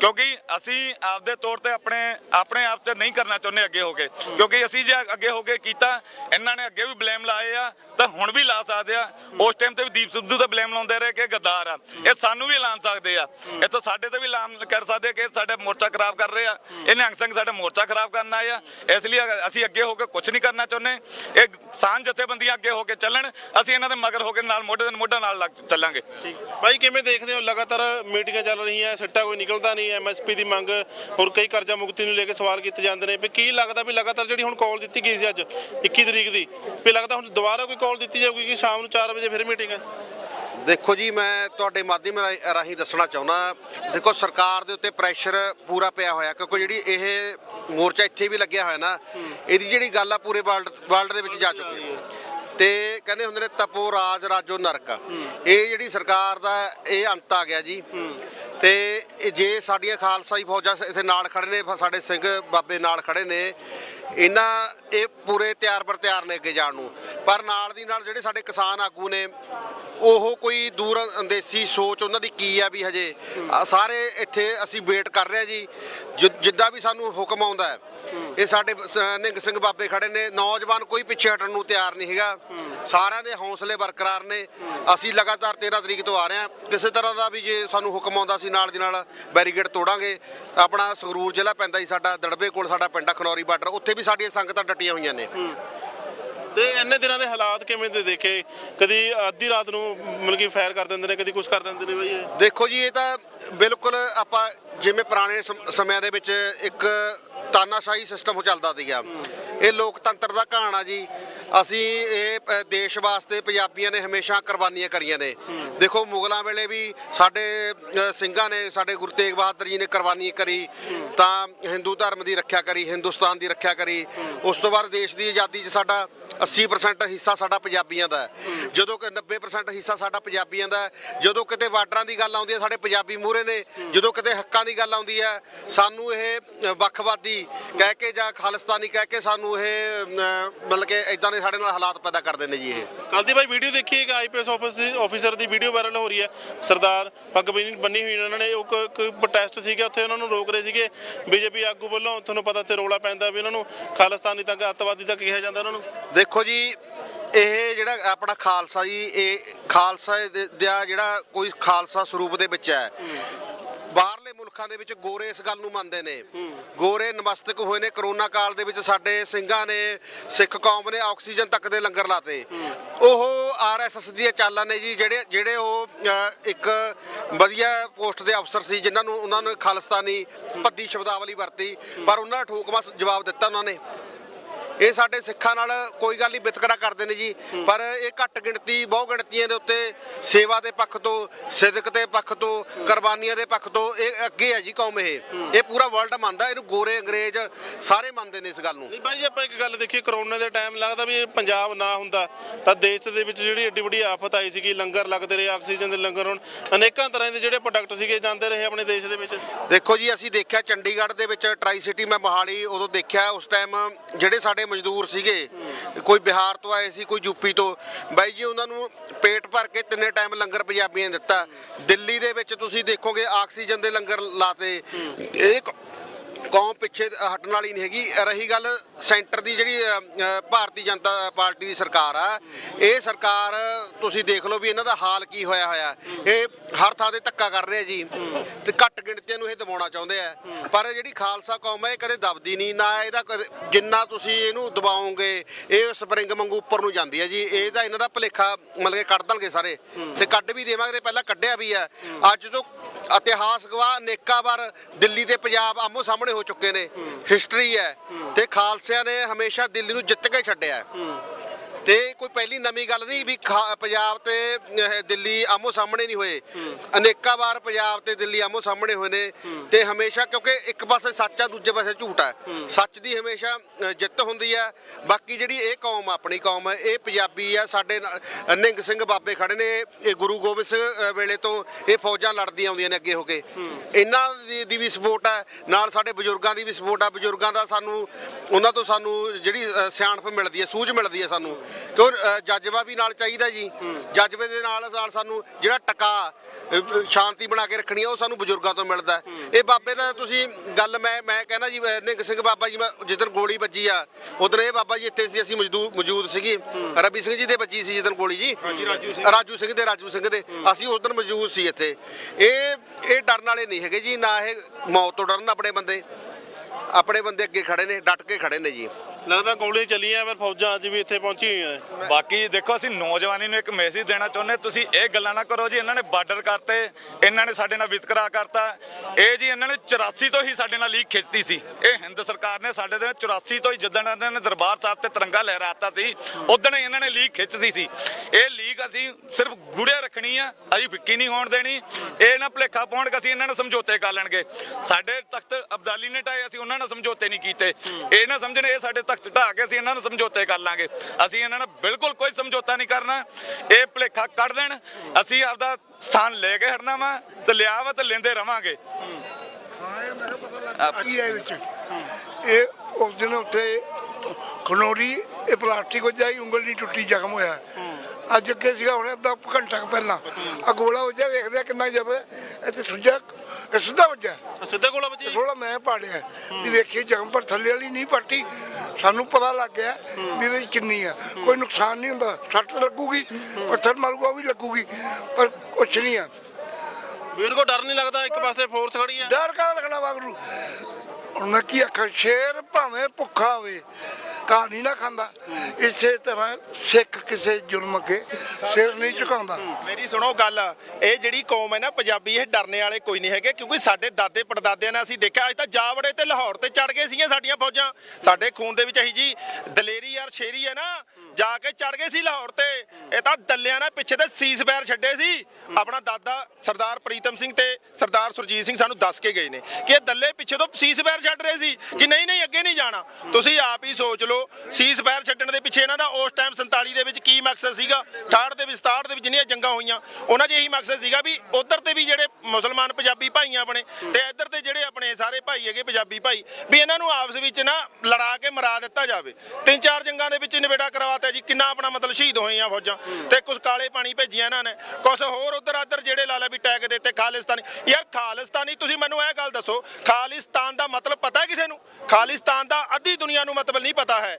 ਕਿਉਂਕਿ ਅਸੀਂ ਆਪਦੇ ਤੌਰ ਤੇ ਆਪਣੇ ਆਪਣੇ ਆਪ 'ਚ ਨਹੀਂ ਕਰਨਾ ਚਾਹੁੰਦੇ ਅੱਗੇ ਹੋ ਕੇ। ਕਿਉਂਕਿ ਅਸੀਂ ਜੇ ਅੱਗੇ ਹੋ ਕੇ ਕੀਤਾ, ਇਹਨਾਂ ਨੇ ਅੱਗੇ ਵੀ ਬਲੇਮ ਲਾਏ ਆ, ਤਾਂ ਹੁਣ ਵੀ ਲਾ ਸਕਦੇ ਆ। ਉਸ ਟਾਈਮ ਤੇ ਵੀ ਦੀਪ ਸਿੱਧੂ ਦਾ ਬਲੇਮ ਲਾਉਂਦੇ ਰਹੇ ਕਿ ਗੱਦਾਰ ਆ। ਇਹ ਸਾਨੂੰ ਵੀ ਐਲਾਨ ਸਕਦੇ ਆ। ਇੱਥੋਂ ਸਾਡੇ ਤੇ ਵੀ ਐਲਾਨ ਕਰ ਸਕਦੇ ਕਿ ਇਹ ਸਾਡੇ ਮੋਰਚਾ ਖਰਾਬ ਕਰ ਰਹੇ ਆ। ਇਹ ਨਿਹੰਗ ਸਿੰਘ ਸਾਡਾ ਮੋਰਚਾ ਖਰਾਬ ਕਰਨ ਆਏ ਇਸ ਲਈ ਅਸੀਂ ਅੱਗੇ ਹੋ ਕੇ ਕੁਝ ਨਹੀਂ ਕਰਨਾ ਚਾਹੁੰਦੇ। ਇਹ ਕਿਸਾਨ ਜਥੇਬੰਦੀਆਂ ਅੱਗੇ ਹੋ ਕੇ ਚੱਲਣ। ਅਸੀਂ ਇਹਨਾਂ ਦੇ ਮਗਰ ਹੋ ਕੇ ਨਾਲ ਮੋਢੇ ਦੇ ਮੋਢਾ ਨਾਲ ਲੱਗ ਚੱਲਾਂਗੇ। ਭਾਈ ਕਿਵੇਂ ਦੇਖਦੇ ਹੋ? ਲਗਾਤਾਰ ਮੀਟਿੰਗਾਂ ਚੱਲ ਰਹੀਆਂ, ਸਿੱਟਾ ਕੋਈ ਨਿਕਲਦਾ ਨਹੀਂ ਐਮਐਸਪੀ ਦੀ ਮੰਗ, ਹੋਰ ਕਈ ਕਰਜ਼ਾ ਮੁਕਤੀ ਨੂੰ ਲੈ ਕੇ ਸਵਾਲ ਕੀਤੇ ਜਾਂਦੇ ਨੇ। ਵੀ ਕੀ ਲੱਗਦਾ ਵੀ ਲਗਾਤਾਰ ਜਿਹੜੀ ਹੁਣ ਕਾਲ ਦਿੱਤੀ ਗਈ ਸੀ ਅੱਜ 21 ਤਰੀਕ ਦੀ, ਵੀ ਲੱਗਦਾ ਹੁਣ ਦੁਬਾਰਾ ਕੋਈ ਕਾਲ ਦਿੱਤੀ ਜਾਊਗੀ ਕਿ ਸ਼ਾਮ ਨੂੰ 4 ਵਜੇ ਫਿਰ ਮੀਟਿੰਗ ਹੈ? ਦੇਖੋ ਜੀ, ਮੈਂ ਤੁਹਾਡੇ ਮਾਧਿਅਮ ਰਾਹੀਂ- ਰਾਹੀਂ ਦੱਸਣਾ ਚਾਹੁੰਦਾ। ਦੇਖੋ, ਸਰਕਾਰ ਦੇ ਉੱਤੇ ਪ੍ਰੈਸ਼ਰ ਪੂਰਾ ਪਿਆ ਹੋਇਆ, ਕਿਉਂਕਿ ਜਿਹੜੀ ਇਹ ਮੋਰਚਾ ਇੱਥੇ ਵੀ ਲੱਗਿਆ ਹੋਇਆ ਨਾ, ਇਹਦੀ ਜਿਹੜੀ ਗੱਲ ਆ, ਪੂਰੇ ਵਰਲਡ ਵਰਲਡ ਦੇ ਵਿੱਚ ਜਾ ਚੁੱਕੀ ਹੈ। ਤੇ ਕਹਿੰਦੇ ਹੁੰਦੇ ਨੇ, ਤਪੋ ਰਾਜ ਰਾਜੋ ਨਰਕ। ਇਹ ਜਿਹੜੀ ਸਰਕਾਰ ਦਾ ਇਹ ਅੰਤ ਆ ਗਿਆ ਜੀ। ਤੇ ਜੇ ਸਾਡੀਆਂ ਖਾਲਸਾਈ ਫੌਜਾਂ ਇੱਥੇ ਨਾਲ ਖੜੇ ਨੇ ਸਾਡੇ ਸਿੰਘ ਬਾਬੇ ਨਾਲ ਖੜੇ ਨੇ, ਇਹਨਾਂ, ਇਹ ਪੂਰੇ ਤਿਆਰ ਪਰ ਤਿਆਰ ਨੇ ਅੱਗੇ ਜਾਣ ਨੂੰ। ਪਰ ਨਾਲ ਦੀ ਨਾਲ ਜਿਹੜੇ ਸਾਡੇ ਕਿਸਾਨ ਆਗੂ ਨੇ, ਉਹ ਕੋਈ ਦੂਰ ਅੰਦੇਸੀ ਸੋਚ ਉਹਨਾਂ ਦੀ ਕੀ ਆ ਵੀ ਹਜੇ? ਸਾਰੇ ਇੱਥੇ ਅਸੀਂ ਵੇਟ ਕਰ ਰਹੇ ਹਾਂ ਜੀ, ਜਿੱਦਾਂ ਵੀ ਸਾਨੂੰ ਹੁਕਮ ਆਉਂਦਾ ਹੈ ਇਹ ਸਾਡੇ ਸ- ਨਿੰਗ ਸਿੰਘ ਬਾਬੇ ਖੜੇ ਨੇ। ਨੌਜਵਾਨ ਕੋਈ ਪਿੱਛੇ ਹਟਣ ਨੂੰ ਤਿਆਰ ਨਹੀਂ ਹੈਗਾ। ਸਾਰਿਆਂ ਦੇ ਹੌਸਲੇ ਬਰਕਰਾਰ ਨੇ। ਅਸੀਂ ਲਗਾਤਾਰ 13 ਤਰੀਕ ਤੋਂ ਆ ਰਹੇ ਹਾਂ। ਕਿਸੇ ਤਰ੍ਹਾਂ ਦਾ ਵੀ ਜੇ ਸਾਨੂੰ ਹੁਕਮ ਆਉਂਦਾ ਸੀ ਨਾਲ ਦੀ ਨਾਲ ਬੈਰੀਗੇਡ ਤੋੜਾਂਗੇ। ਆਪਣਾ ਸੰਗਰੂਰ ਜ਼ਿਲ੍ਹਾ ਪੈਂਦਾ ਸੀ ਸਾਡਾ ਦੜਬੇ ਕੋਲ ਸਾਡਾ ਪਿੰਡ ਆ ਖਨੌਰੀ ਬਾਰਡਰ। ਉੱਥੇ ਵੀ ਸਾਡੀਆਂ ਸੰਗਤਾਂ ਡਟੀਆਂ ਹੋਈਆਂ ਨੇ। ਤੇ ਇੰਨੇ ਦਿਨਾਂ ਦੇ ਹਾਲਾਤ ਕਿਵੇਂ ਦੇ ਦੇਖੇ? ਕਦੀ ਅੱਧੀ ਰਾਤ ਨੂੰ ਮਤਲਬ ਕਿ ਫਾਇਰ ਕਰ ਦਿੰਦੇ ਨੇ ਕਦੀ ਕੁਝ ਕਰ ਦਿੰਦੇ ਨੇ ਬਈ ਇਹ? ਦੇਖੋ ਜੀ ਇਹ ਤਾਂ ਬਿਲਕੁਲ ਆਪਾਂ ਜਿਵੇਂ ਪੁਰਾਣੇ ਸਮ- ਸਮਿਆਂ ਦੇ ਵਿੱਚ ਇੱਕ ਤਾਨਾਸ਼ਾਹੀ ਸਿਸਟਮ ਚੱਲਦਾ ਸੀਗਾ। ਇਹ ਲੋਕਤੰਤਰ ਦਾ ਕਹਾਣ ਆ ਜੀ। ਅਸੀਂ ਇਹ ਦੇਸ਼ ਵਾਸਤੇ ਪੰਜਾਬੀਆਂ ਨੇ ਹਮੇਸ਼ਾ ਕੁਰਬਾਨੀਆਂ ਕਰੀਆਂ ਨੇ। ਦੇਖੋ, ਮੁਗਲਾਂ ਵੇਲੇ ਵੀ ਸਾਡੇ ਸਿੰਘਾਂ ਨੇ, ਸਾਡੇ ਗੁਰੂ ਤੇਗ ਬਹਾਦਰ ਜੀ ਨੇ ਕੁਰਬਾਨੀ ਕਰੀ। ਤਾਂ ਹਿੰਦੂ ਧਰਮ ਦੀ ਰੱਖਿਆ ਕਰੀ, ਹਿੰਦੁਸਤਾਨ ਦੀ ਰੱਖਿਆ ਕਰੀ। ਉਸ ਤੋਂ ਬਾਅਦ ਦੇਸ਼ ਦੀ ਆਜ਼ਾਦੀ 'ਚ ਸਾਡਾ 80% ਹਿੱਸਾ ਸਾਡਾ ਪੰਜਾਬੀਆਂ ਦਾ ਹੈ। ਜਦੋਂ ਕਿ 90% ਹਿੱਸਾ ਸਾਡਾ ਪੰਜਾਬੀਆਂ ਦਾ ਹੈ। ਜਦੋਂ ਕਿਤੇ ਬਾਰਡਰਾਂ ਦੀ ਗੱਲ ਆਉਂਦੀ ਹੈ ਸਾਡੇ ਪੰਜਾਬੀ ਮੂਹਰੇ ਨੇ। ਜਦੋਂ ਕਿਤੇ ਹੱਕਾਂ ਦੀ ਗੱਲ ਆਉਂਦੀ ਹੈ ਸਾਨੂੰ ਇਹ ਵੱਖਵਾਦੀ ਕਹਿ ਕੇ ਜਾਂ ਖਾਲਿਸਤਾਨੀ ਕਹਿ ਕੇ ਸਾਨੂੰ ਇਹ ਮਤਲਬ ਕਿ ਇਦਾਂ ਦੇ ਸਾਡੇ ਨਾਲ ਹਾਲਾਤ ਪੈਦਾ ਕਰਦੇ ਨੇ ਜੀ ਇਹ। ਕੱਲ ਦੀ ਬਾਈ ਵੀਡੀਓ ਦੇਖੀ ਕਿ ਆਈਪੀਐਸ ਆਫੀਸਰ ਦੀ ਵੀਡੀਓ ਵਾਇਰਲ ਹੋ ਰਹੀ ਹੈ? ਸਰਦਾਰ ਪੱਗ ਬੰਨੀ ਹੋਈ ਉਹਨਾਂ ਨੇ। ਉਹ ਕ- ਕੋਈ ਪ੍ਰੋਟੈਸਟ ਸੀਗਾ ਉੱਥੇ ਉਹਨਾਂ ਨੂੰ ਰੋਕ ਰਹੇ ਸੀਗੇ। ਬੀਜੇਪੀ ਆਗੂ ਵੱਲੋਂ ਤੁਹਾਨੂੰ ਪਤਾ ਤੇ ਰੋਲਾ ਪੈਂਦਾ ਵੀ ਉਹਨਾਂ ਨੂੰ ਖਾਲਿਸਤਾਨੀ ਤੱਕ ਅੱਤਵਾਦੀ ਤੱਕ ਕਿਹਾ ਜਾਂਦਾ ਉਹਨਾਂ ਨੂੰ। ਦੇਖੋ ਜੀ, ਇਹ ਜਿਹੜਾ ਆਪਣਾ ਖਾਲਸਾ ਜੀ, ਇਹ ਖਾਲਸਾ ਦਾ ਜਿਹੜਾ ਕੋਈ ਖਾਲਸਾ ਸਰੂਪ ਦੇ ਵਿੱਚ ਹੈ। ਬਾਹਰਲੇ ਮੁਲਕਾਂ ਦੇ ਵਿੱਚ ਗੋਰੇ ਇਸ ਗੱਲ ਨੂੰ ਮੰਨਦੇ ਨੇ। ਗੋਰੇ ਨਮਸਤਕ ਹੋਏ ਨੇ, ਕਰੋਨਾ ਕਾਲ ਦੇ ਵਿੱਚ ਸਾਡੇ ਸਿੰਘਾਂ ਨੇ, ਸਿੱਖ ਕੌਮ ਨੇ ਆਕਸੀਜਨ ਤੱਕ ਦੇ ਲੰਗਰ ਲਾਤੇ। ਉਹ ਆਰਐਸਐਸ ਦੀਆਂ ਚਾਲਾਂ ਨੇ ਜੀ, ਜਿਹੜੇ ਜਿਹੜੇ ਉਹ ਇੱਕ ਵਧੀਆ ਪੋਸਟ ਦੇ ਅਫਸਰ ਸੀ, ਜਿਨ੍ਹਾਂ ਨੂੰ ਉਹਨਾਂ ਨੇ ਖਾਲਿਸਤਾਨੀ ਭੱਦੀ ਸ਼ਬਦਾਵਲੀ ਵਰਤੀ, ਪਰ ਉਹਨਾਂ ਨੇ ਠੋਕਵਾ ਜਵਾਬ ਦਿੱਤਾ ਉਹਨਾਂ ਨੇ। ਇਹ ਸਾਡੇ ਸਿੱਖਾਂ ਨਾਲ ਕੋਈ ਗੱਲ ਨਹੀਂ ਵਿਤਕਰਾ ਕਰਦੇ ਨੇ ਜੀ। ਪਰ ਇਹ ਘੱਟ ਗਿਣਤੀ ਬਹੁ ਗਿਣਤੀਆਂ ਦੇ ਉੱਤੇ ਸੇਵਾ ਦੇ ਪੱਖ ਤੋਂ ਸਿਦਕ ਦੇ ਪੱਖ ਤੋਂ ਕੁਰਬਾਨੀਆਂ ਦੇ ਪੱਖ ਤੋਂ ਇਹ ਅੱਗੇ ਹੈ ਜੀ ਕੌਮ ਇਹ। ਇਹ ਪੂਰਾ ਵਰਲਡ ਮੰਨਦਾ ਇਹਨੂੰ ਗੋਰੇ ਅੰਗਰੇਜ਼ ਸਾਰੇ ਮੰਨਦੇ ਨੇ ਇਸ ਗੱਲ ਨੂੰ। ਨਹੀਂ ਬਾਈ ਜੇ ਆਪਾਂ ਇੱਕ ਗੱਲ ਦੇਖੀਏ ਕਰੋਨਾ ਦੇ ਟਾਈਮ ਲੱਗਦਾ ਵੀ ਇਹ ਪੰਜਾਬ ਨਾ ਹੁੰਦਾ। ਤਾਂ ਦੇਸ਼ ਦੇ ਵਿੱਚ ਜਿਹੜੀ ਏਡੀ ਵੱਡੀ ਆਫਤ ਆਈ ਸੀਗੀ ਲੰਗਰ ਲੱਗਦੇ ਰਹੇ ਆਕਸੀਜਨ ਦੇ ਲੰਗਰ ਹੁਣ ਅਨੇਕਾਂ ਤਰ੍ਹਾਂ ਦੇ ਜਿਹੜੇ ਪ੍ਰੋਡਕਟ ਸੀਗੇ ਜਾਂਦੇ ਰਹੇ ਆਪਣੇ ਦੇਸ਼ ਦੇ ਵਿੱਚ। ਦੇਖੋ ਜੀ ਅਸੀਂ ਦੇਖਿਆ ਚੰਡੀਗੜ੍ਹ ਦੇ ਵਿੱਚ ਟਰਾਈ ਸਿਟੀ ਮੈਂ ਮੋਹਾਲੀ ਉਦੋਂ ਦੇਖਿਆ ਉਸ ਟਾਈਮ ਜਿਹੜੇ ਸਾਡੇ ਮਜ਼ਦੂਰ ਸੀਗੇ, ਕੋਈ ਬਿਹਾਰ ਤੋਂ ਆਏ ਸੀ, ਕੋਈ ਯੂਪੀ ਤੋਂ। ਬਾਈ ਜੀ, ਉਹਨਾਂ ਨੂੰ ਪੇਟ ਭਰ ਕੇ ਤਿੰਨੇ ਟਾਈਮ ਲੰਗਰ ਪੰਜਾਬੀਆਂ ਨੇ ਦਿੱਤਾ। ਦਿੱਲੀ ਦੇ ਵਿੱਚ ਤੁਸੀਂ ਦੇਖੋਗੇ, ਆਕਸੀਜਨ ਦੇ ਲੰਗਰ ਲਾਤੇ। ਇਹ ਕੌਮ ਪਿੱਛੇ ਹਟਣ ਵਾਲੀ ਨਹੀਂ ਹੈਗੀ। ਰਹੀ ਗੱਲ ਸੈਂਟਰ ਦੀ ਜਿਹੜੀ ਅ, ਭਾਰਤੀ ਜਨਤਾ ਪਾਰਟੀ ਦੀ ਸਰਕਾਰ ਆ ਇਹ ਸਰਕਾਰ ਤੁਸੀਂ ਦੇਖ ਲਓ ਵੀ ਇਹਨਾਂ ਦਾ ਹਾਲ ਕੀ ਹੋਇਆ ਹੋਇਆ। ਇਹ ਹਰ ਥਾਂ ਤੇ ਧੱਕਾ ਕਰ ਰਿਹਾ ਜੀ। ਤੇ ਘੱਟ ਗਿਣਤੀਆਂ ਨੂੰ ਇਹ ਦਬਾਉਣਾ ਚਾਹੁੰਦੇ ਆ। ਪਰ ਜਿਹੜੀ ਖਾਲਸਾ ਕੌਮ ਹੈ ਇਹ ਕਦੇ ਦਬਦੀ ਨਹੀਂ ਨਾ ਇਹਦਾ ਕਦੇ- ਜਿੰਨਾ ਤੁਸੀਂ ਇਹਨੂੰ ਦਬਾਓਗੇ ਇਹ ਸਪਰਿੰਗ ਵਾਂਗੂ ਉੱਪਰ ਨੂੰ ਜਾਂਦੀ ਹੈ ਜੀ। ਇਹ ਤਾਂ ਇਹਨਾਂ ਦਾ ਭਲੇਖਾ ਮਤਲਬ ਕਿ ਕੱਢ ਦੇਣਗੇ ਸਾਰੇ। ਤੇ ਕੱਢ ਵੀ ਦੇਵਾਂਗੇ ਤੇ ਪਹਿਲਾਂ ਕੱਢਿਆ ਵੀ ਆ। ਅੱਜ ਤੋਂ ਇਤਿਹਾਸ ਗਵਾਹ ਅਨੇਕਾਂ ਵਾਰ ਦਿੱਲੀ ਤੇ ਪੰਜਾਬ ਆਮੋ ਸਾਹਮਣੇ ਹੋ ਚੁੱਕੇ ਨੇ। ਹਿਸਟਰੀ ਹੈ। ਤੇ ਖਾਲਸਿਆਂ ਨੇ ਹਮੇਸ਼ਾ ਦਿੱਲੀ ਨੂੰ ਜਿੱਤ ਕੇ ਛੱਡਿਆ ਹੈ। ਤੇ ਕੋਈ ਪਹਿਲੀ ਨਵੀਂ ਗੱਲ ਨਹੀਂ ਵੀ ਖਾ- ਪੰਜਾਬ ਤੇ ਇਹ ਦਿੱਲੀ ਆਮੋ ਸਾਹਮਣੇ ਨਹੀਂ ਹੋਏ। ਅਨੇਕਾਂ ਵਾਰ ਪੰਜਾਬ ਤੇ ਦਿੱਲੀ ਆਮੋ ਸਾਹਮਣੇ ਹੋਏ ਨੇ ਤੇ ਹਮੇਸ਼ਾ ਕਿਉਂਕਿ ਇੱਕ ਪਾਸੇ ਸੱਚ ਆ ਦੂਜੇ ਪਾਸੇ ਝੂਠ ਹੈ ਸੱਚ ਦੀ ਹਮੇਸ਼ਾ ਅ, ਜਿੱਤ ਹੁੰਦੀ ਹੈ ਬਾਕੀ ਜਿਹੜੀ ਇਹ ਕੌਮ ਆ, ਆਪਣੀ ਕੌਮ ਹੈ ਇਹ ਪੰਜਾਬੀ ਆ ਸਾਡੇ ਨਾਲ ਨਿੰਗ ਸਿੰਘ ਬਾਬੇ ਖੜੇ ਨੇ। ਇਹ ਗੁਰੂ ਗੋਬਿੰਦ ਸਿੰਘ ਅ, ਵੇਲੇ ਤੋਂ ਇਹ ਫੌਜਾਂ ਲੜਦੀਆਂ ਆਉਂਦੀਆਂ ਨੇ ਅੱਗੇ ਹੋ ਕੇ। ਇਹਨਾਂ ਦੀ- ਦੀ ਵੀ ਸਪੋਰਟ ਹੈ ਨਾਲ ਸਾਡੇ ਬਜ਼ੁਰਗਾਂ ਦੀ ਵੀ ਸਪੋਰਟ ਆ। ਬਜ਼ੁਰਗਾਂ ਦਾ ਸਾਨੂੰ ਉਹਨਾਂ ਤੋਂ ਸਾਨੂੰ ਜਿਹੜੀ ਅ, ਸਿਆਣਪ ਮਿਲਦੀ ਹੈ ਸੂਝ ਮਿਲਦੀ ਹੈ ਸਾਨੂੰ। ਕਿਉਂ ਅ, ਜਜ਼ਬਾ ਵੀ ਨਾਲ ਚਾਹੀਦਾ ਜੀ। ਜਜ਼ਬੇ ਦੇ ਨਾਲ ਨਾਲ ਸਾਨੂੰ ਜਿਹੜਾ ਟਕਾ ਅ, ਸ਼ਾਂਤੀ ਬਣਾ ਕੇ ਰੱਖਣੀ ਹੈ ਉਹ ਸਾਨੂੰ ਬਜ਼ੁਰਗਾਂ ਤੋਂ ਮਿਲਦਾ। ਹੈ। ਇਹ ਬਾਬੇ ਦਾ ਤੁਸੀਂ ਗੱਲ ਮੈਂ ਮੈਂ ਕਹਿੰਦਾ ਜੀ ਅ, ਨਿੰਗ ਸਿੰਘ ਬਾਬਾ ਜੀ ਮੈਂ ਜਿੱਦਣ ਗੋਲੀ ਵੱਜੀ ਆ ਉਦੋਂ ਇਹ ਬਾਬਾ ਜੀ ਇੱਥੇ ਸੀ ਅਸੀਂ ਮੌਜੂਦ ਮੌਜੂਦ ਸੀਗੇ। ਰਵੀ ਸਿੰਘ ਜੀ ਦੇ ਵੱਜੀ ਸੀ ਜਿੱਦਣ ਗੋਲੀ ਜੀ। ਰਾਜੂ ਸਿੰਘ। ਦੇ ਰਾਜੂ ਸਿੰਘ ਦੇ। ਅਸੀਂ ਉਦੋਂ ਮੌਜੂਦ ਸੀ ਇੱਥੇ। ਇਹ ਇਹ ਡਰਨ ਵਾਲੇ ਨਹੀਂ ਹੈਗੇ ਜੀ ਨਾ ਇਹ ਮੌਤ ਤੋਂ ਡਰਨ ਆਪਣੇ ਬੰਦੇ। ਆਪਣੇ ਬੰਦੇ ਅੱਗੇ ਖੜੇ ਨੇ ਡਟ ਕੇ ਖੜੇ ਨੇ ਜੀ। ਲੱਗਦਾ ਗੋਲੀਆਂ ਚੱਲੀਆਂ ਪਰ ਫੌਜਾਂ ਅੱਜ ਵੀ ਇੱਥੇ ਪਹੁੰਚੀ ਹੋਈਆਂ ਨੇ। ਬਾਕੀ ਦੇਖੋ, ਅਸੀਂ ਨੌਜਵਾਨੀ ਨੂੰ ਇੱਕ ਮੈਸੇਜ ਦੇਣਾ ਚਾਹੁੰਦੇ ਤੁਸੀਂ ਇਹ ਗੱਲਾਂ ਨਾ ਕਰੋ ਜੀ, ਇਹਨਾਂ ਨੇ ਬਾਰਡਰ ਕਰਤੇ, ਇਹਨਾਂ ਨੇ ਸਾਡੇ ਨਾਲ ਵਿਤਕਰਾ ਕਰਤਾ। ਇਹ ਜੀ ਇਹਨਾਂ ਨੇ 84 ਤੋਂ ਹੀ ਸਾਡੇ ਨਾਲ ਲੀਕ ਖਿੱਚਤੀ ਸੀ। ਇਹ ਹਿੰਦ ਸਰਕਾਰ ਨੇ ਸਾਡੇ ਦੇ 84 ਤੋਂ ਹੀ ਜਿੱਦਣ ਇਹਨਾਂ ਨੇ ਦਰਬਾਰ ਸਾਹਿਬ ਤੇ ਤਿਰੰਗਾ ਲਹਿਰਾਤਾ ਸੀ ਉਦੋਂ ਹੀ ਇਹਨਾਂ ਨੇ ਲੀਕ ਖਿੱਚਦੀ ਸੀ। ਇਹ ਲੀਕ ਅਸੀਂ ਸਿਰਫ ਗੁੜੇ ਰੱਖਣੀ ਆ ਅਸੀਂ ਫਿੱਕੀ ਨਹੀਂ ਹੋਣ ਦੇਣੀ। ਇਹ ਨਾ ਭੁਲੇਖਾ ਪਾਉਣ ਕਿ ਅਸੀਂ ਇਹਨਾਂ ਨਾਲ ਸਮਝੌਤੇ ਕਰ ਲੈਣਗੇ। ਸਾਡੇ ਤਖਤ ਅਬਦਾਲੀ ਨੇ ਢਾਏ ਅਸੀਂ ਉਹਨਾਂ ਨਾਲ ਸਮਝੌਤੇ ਨਹੀਂ ਕੀਤੇ। ਇਹ ਨਾ ਸਮਝਣ, ਇਹ ਸਾਡੇ ਤਖਤ ਢਾ ਕੇ ਅਸੀਂ ਇਹਨਾਂ ਨਾਲ ਸਮਝੌਤੇ ਕਰ ਲਾਂਗੇ। ਅਸੀਂ ਇਹਨਾਂ ਨਾਲ ਬਿਲਕੁਲ ਕੋਈ ਸਮਝੌਤਾ ਨਹੀਂ ਕਰਨਾ। ਇਹ ਭਲੇਖਾ ਕੱਢ ਦੇਣ। ਅਸੀਂ ਆਪਦਾ ਸਥਾਨ ਲੈ ਕੇ ਹਟਣਾ ਵਾ ਤੇ ਲਿਆ ਵਾ ਤੇ ਲੈਂਦੇ ਰਵਾਂਗੇ। ਹੈ ਇਹਦੇ ਵਿੱਚ। ਇਹ ਉਸ ਦਿਨ ਉੱਥੇ ਖਨੋਰੀ ਇਹ ਪਲਾਸਟਿਕ ਵੱਜਾ ਹੀ ਉਂਗਲ ਨਹੀਂ ਟੁੱਟੀ ਜ਼ਖਮ ਹੋਇਆ। ਅੱਜ ਅੱਗੇ ਸੀਗਾ ਹੁਣ ਅੱਧਾ ਘੰਟਾ ਪਹਿਲਾਂ। ਆ ਗੋਲਾ ਵੱਜਿਆ ਵੇਖਦੇ ਕਿੰਨਾ ਜਬ ਇੱਥੇ ਸੁੱਜਾ ਸਿੱਧਾ ਵੱਜਾ ਸਿੱਧੇ ਗੋਲਾ ਵੱਜੀ ਥੋੜਾ ਮੈਂ ਪਾੜਿਆ। ਵੀ ਵੇਖੀ ਜ਼ਖਮ ਪਰ ਥੱਲੇ ਵਾਲੀ ਨਹੀਂ ਪੱਟੀ। ਸਾਨੂੰ ਪਤਾ ਲੱਗ ਗਿਆ ਵੀ ਇਹਦੇ 'ਚ ਕਿੰਨੀ ਆ। ਕੋਈ ਨੁਕਸਾਨ ਨਹੀਂ ਹੁੰਦਾ ਸੱਟ ਲੱਗੂਗੀ ਪੱਥਰ ਮਾਰੂਗਾ ਉਹ ਵੀ ਲੱਗੂਗੀ ਪਰ ਕੁਛ ਨਹੀਂ ਆ। ਵੀਰ ਕੋ ਡਰ ਨਹੀਂ ਲੱਗਦਾ ਇੱਕ ਪਾਸੇ ਫੋਰਸ ਖੜੀ ਹੈ ਡਰ ਕਾ ਲੱਗਣਾ ਵਾਗਰੂ ਹੁਣ ਮੈਂ ਕੀ ਆਖਾਂ ਸ਼ੇਰ ਭਾਵੇਂ ਭੁੱਖਾ ਹੋਵੇ ਘਾਹ ਨਹੀਂ ਨਾ ਖਾਂਦਾ। ਇਸੇ ਤਰ੍ਹਾਂ ਸਿੱਖ ਕਿਸੇ ਜ਼ੁਲਮ ਅੱਗੇ ਸਿਰ ਨਹੀਂ ਝੁਕਾਉਂਦਾ। ਮੇਰੀ ਸੁਣੋ ਗੱਲ, ਇਹ ਜਿਹੜੀ ਕੌਮ ਹੈ ਨਾ, ਪੰਜਾਬੀ ਇਹ ਡਰਨੇ ਵਾਲੇ ਕੋਈ ਨਹੀਂ ਹੈਗੇ, ਕਿਉਂਕਿ ਸਾਡੇ ਦਾਦੇ ਪੜਦਾਦਿਆਂ ਨੇ ਅਸੀਂ ਦੇਖਿਆ, ਅੱਜ ਤਾਂ ਜਾਵੜੇ ਤੇ ਲਾਹੌਰ ਤੇ ਚੜ ਗਏ ਸੀਗੀਆਂ ਸਾਡੀਆਂ ਫੌਜਾਂ। ਸਾਡੇ ਖੂਨ ਦੇ ਵਿੱਚ ਅਹੀ ਜੀ ਦਲੇਰੀ ਯਾਰ ਸ਼ੇਰੀ ਹੈ ਨਾ, ਜਾ ਕੇ ਚੜ ਗਏ ਸੀ ਲਾਹੌਰ ਤੇ। ਇਹ ਤਾਂ ਦੱਲਿਆਂ ਨੇ ਪਿੱਛੇ ਤੇ ਸੀਸ ਬੈਰ ਛੱਡੇ ਸੀ। ਆਪਣਾ ਦਾਦਾ ਸਰਦਾਰ ਪ੍ਰੀਤਮ ਸਿੰਘ ਤੇ ਸਰਦਾਰ ਸੁਰਜੀਤ ਸਿੰਘ ਸਾਨੂੰ ਦੱਸ ਕੇ ਗਏ ਨੇ ਕਿ ਇਹ ਦੱਲੇ ਪਿੱਛੇ ਤੋਂ ਸੀਸ ਬੈਰ ਛੱਡ ਰਹੇ ਸੀ ਕਿ ਨਹੀਂ ਨਹੀਂ, ਅੱਗੇ ਨਹੀਂ ਜਾਣਾ। ਤੁਸੀਂ ਆਪ ਹੀ ਸੋਚ ਲਓ ਸੀਸ ਬੈਰ ਛੱਡਣ ਦੇ ਪਿੱਛੇ ਇਹਨਾਂ ਦਾ ਉਸ ਟਾਈਮ 47 ਦੇ ਵਿੱਚ ਕੀ ਮਕਸਦ ਸੀਗਾ? 68 ਦੇ ਵਿੱਚ 67 ਦੇ ਵਿੱਚ ਜਿੰਨੀਆਂ ਜੰਗਾਂ ਹੋਈਆਂ, ਉਹਨਾਂ 'ਚ ਇਹੀ ਮਕਸਦ ਸੀਗਾ ਵੀ ਉਧਰ ਤੇ ਵੀ ਜਿਹੜੇ ਮੁਸਲਮਾਨ ਪੰਜਾਬੀ ਭਾਈ ਆਪਣੇ ਤੇ ਇੱਧਰ ਤੇ ਜਿਹੜੇ ਆਪਣੇ ਸਾਰੇ ਭਾਈ ਹੈਗੇ ਪੰਜਾਬੀ ਭਾਈ, ਵੀ ਇਹਨਾਂ ਨੂੰ ਆਪਸ ਵਿੱਚ ਨਾ ਲੜਾ ਕੇ ਮਰਾ ਦਿੱਤਾ ਜਾਵੇ। ਤਿੰਨ ਚਾਰ ਜੰਗਾਂ ਦੇ ਵਿੱਚ ਨਿਬੇੜਾ ਕਰਵਾਤਾ ਜੀ, ਕਿੰਨਾ ਆਪਣਾ ਮਤਲਬ ਸ਼ਹੀਦ ਹੋਏ ਆ ਫੌਜਾਂ ਤੇ ਕੁਝ ਕਾਲੇ ਪਾਣੀ ਭੇਜੀਆਂ ਇਹਨਾਂ ਨੇ। ਕੁਝ ਹੋਰ ਉਧਰ ਆਦਰ ਜਿਹੜੇ ਲਾ ਲਾਲਾ ਵੀ ਟੈਗ ਦਿੱਤੇ ਖਾਲਿਸਤਾਨੀ, ਯਾਰ ਖਾਲਿਸਤਾਨੀ ਤੁਸੀਂ ਮੈਨੂੰ ਇਹ ਗੱਲ ਦੱਸੋ, ਖਾਲਿਸਤਾਨ ਦਾ ਮਤਲਬ ਪਤਾ ਕਿਸੇ ਨੂੰ? ਖਾਲਿਸਤਾਨ ਦਾ ਅੱਧੀ ਦੁਨੀਆ ਨੂੰ ਮਤਲਬ ਨਹੀਂ ਪਤਾ ਹੈ।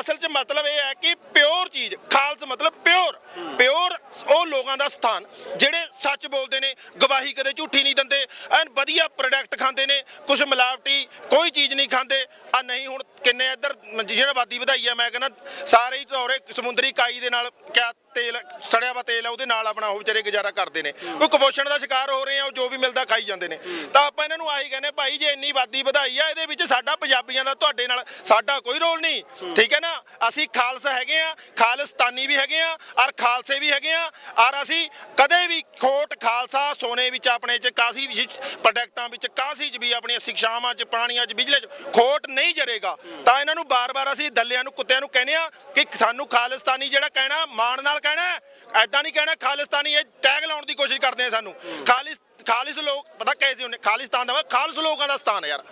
ਅਸਲ 'ਚ ਮਤਲਬ ਇਹ ਹੈ ਕਿ ਪਿਓਰ ਚੀਜ਼, ਖਾਲਸ ਮਤਲਬ ਪਿਓਰ। ਪਿਓਰ ਉਹ ਲੋਕਾਂ ਦਾ ਸਥਾਨ, ਜਿਹੜੇ ਸੱਚ ਬੋਲਦੇ ਨੇ, ਗਵਾਹੀ ਕਦੇ ਝੂਠੀ ਨਹੀਂ ਦਿੰਦੇ, ਐਨ ਵਧੀਆ ਪ੍ਰੋਡਕਟ ਖਾਂਦੇ ਨੇ ਕੁਝ ਮਿਲਾਵਟੀ ਕੋਈ ਚੀਜ਼ ਨਹੀਂ ਖਾਂਦੇ ਆ ਨਹੀਂ, ਹੁਣ ਕਿੰਨੇ ਇੱਧਰ ਜਿਹਨਾਂ ਆਬਾਦੀ ਵਧਾਈ ਆ, ਮੈਂ ਕਹਿੰਦਾ ਸਾਰੇ ਹੀ ਤੌਰੇ ਸਮੁੰਦਰੀ ਕਾਈ ਦੇ ਨਾਲ ਕਿਆ ਤੇਲ, ਸੜਿਆ ਵਾ ਤੇਲ ਆ, ਉਹਦੇ ਨਾਲ ਆਪਣਾ ਉਹ ਵਿਚਾਰੇ ਗੁਜ਼ਾਰਾ ਕਰਦੇ ਨੇ। ਕੋਈ ਕੁਪੋਸ਼ਣ ਦਾ ਸ਼ਿਕਾਰ ਹੋ ਰਹੇ ਆ, ਉਹ ਜੋ ਵੀ ਮਿਲਦਾ ਖਾਈ ਜਾਂਦੇ ਨੇ। ਤਾਂ ਆਪਾਂ ਇਹਨਾਂ ਨੂੰ ਆਹੀ ਕਹਿੰਦੇ ਭਾਈ ਜੇ ਇੰਨੀ ਆਬਾਦੀ ਵਧਾਈ ਆ, ਇਹਦੇ ਵਿੱਚ ਸਾਡਾ ਪੰਜਾਬੀਆਂ ਦਾ ਤੁਹਾਡੇ ਨਾਲ ਸਾਡਾ ਕੋਈ ਰੋਲ ਨਹੀਂ। ਠੀਕ ਹੈ ਨਾ? ਅਸੀਂ ਖਾਲਸ ਹੈਗੇ ਆ, ਖਾਲਿਸਤਾਨੀ ਵੀ ਹੈਗੇ ਆ, ਔਰ ਖਾਲਸੇ ਵੀ ਹੈਗੇ ਆ, ਔਰ ਅਸੀਂ ਕਦੇ ਵੀ ਖੋਟ ਖਾਲਸਾ ਸੋਨੇ ਵਿੱਚ ਆਪਣੇ ਚ, ਕਾਸੀ ਪ੍ਰੋਡਕਟਾਂ ਵਿੱਚ, ਕਾਸੀ ਚ ਵੀ ਆਪਣੀਆਂ ਸਿੱਖਿਆਵਾਂ ਚ, ਪਾਣੀਆਂ ਚ, ਬਿਜਲੀ ਚ, ਖੋਟ ਨਹੀਂ ਜਰੇਗਾ। ਤਾਂ ਇਹਨਾਂ ਨੂੰ ਬਾਰ-ਬਾਰ ਅਸੀਂ ਦੱਲਿਆਂ ਨੂੰ, ਕੁੱਤਿਆਂ ਨੂੰ ਕਹਿੰਦੇ ਆ ਕਿ ਸਾਨੂੰ ਖਾਲਿਸਤਾਨੀ ਜਿਹੜਾ ਕਹਿਣਾ, ਮਾਣ ਨਾਲ ਕਹਿਣਾ ਐਦਾਂ ਨਹੀਂ ਕਹਿਣਾ, ਖਾਲਿਸਤਾਨੀ ਇਹ ਟੈਗ ਲਾਉਣ ਦੀ ਕੋਸ਼ਿਸ਼ ਕਰਦੇ ਆ ਸਾਨੂੰ। ਖਾਲਿਸ ਖਾਲਿਸ ਲੋਕ, ਪਤਾ ਕੈਸੇ ਹੁੰਦੇ, ਖਾਲਿਸਤਾਨ ਦਾ ਮਤਲਬ ਖਾਲਸ ਲੋਕਾਂ ਦਾ ਸਥਾਨ ਯਾਰ।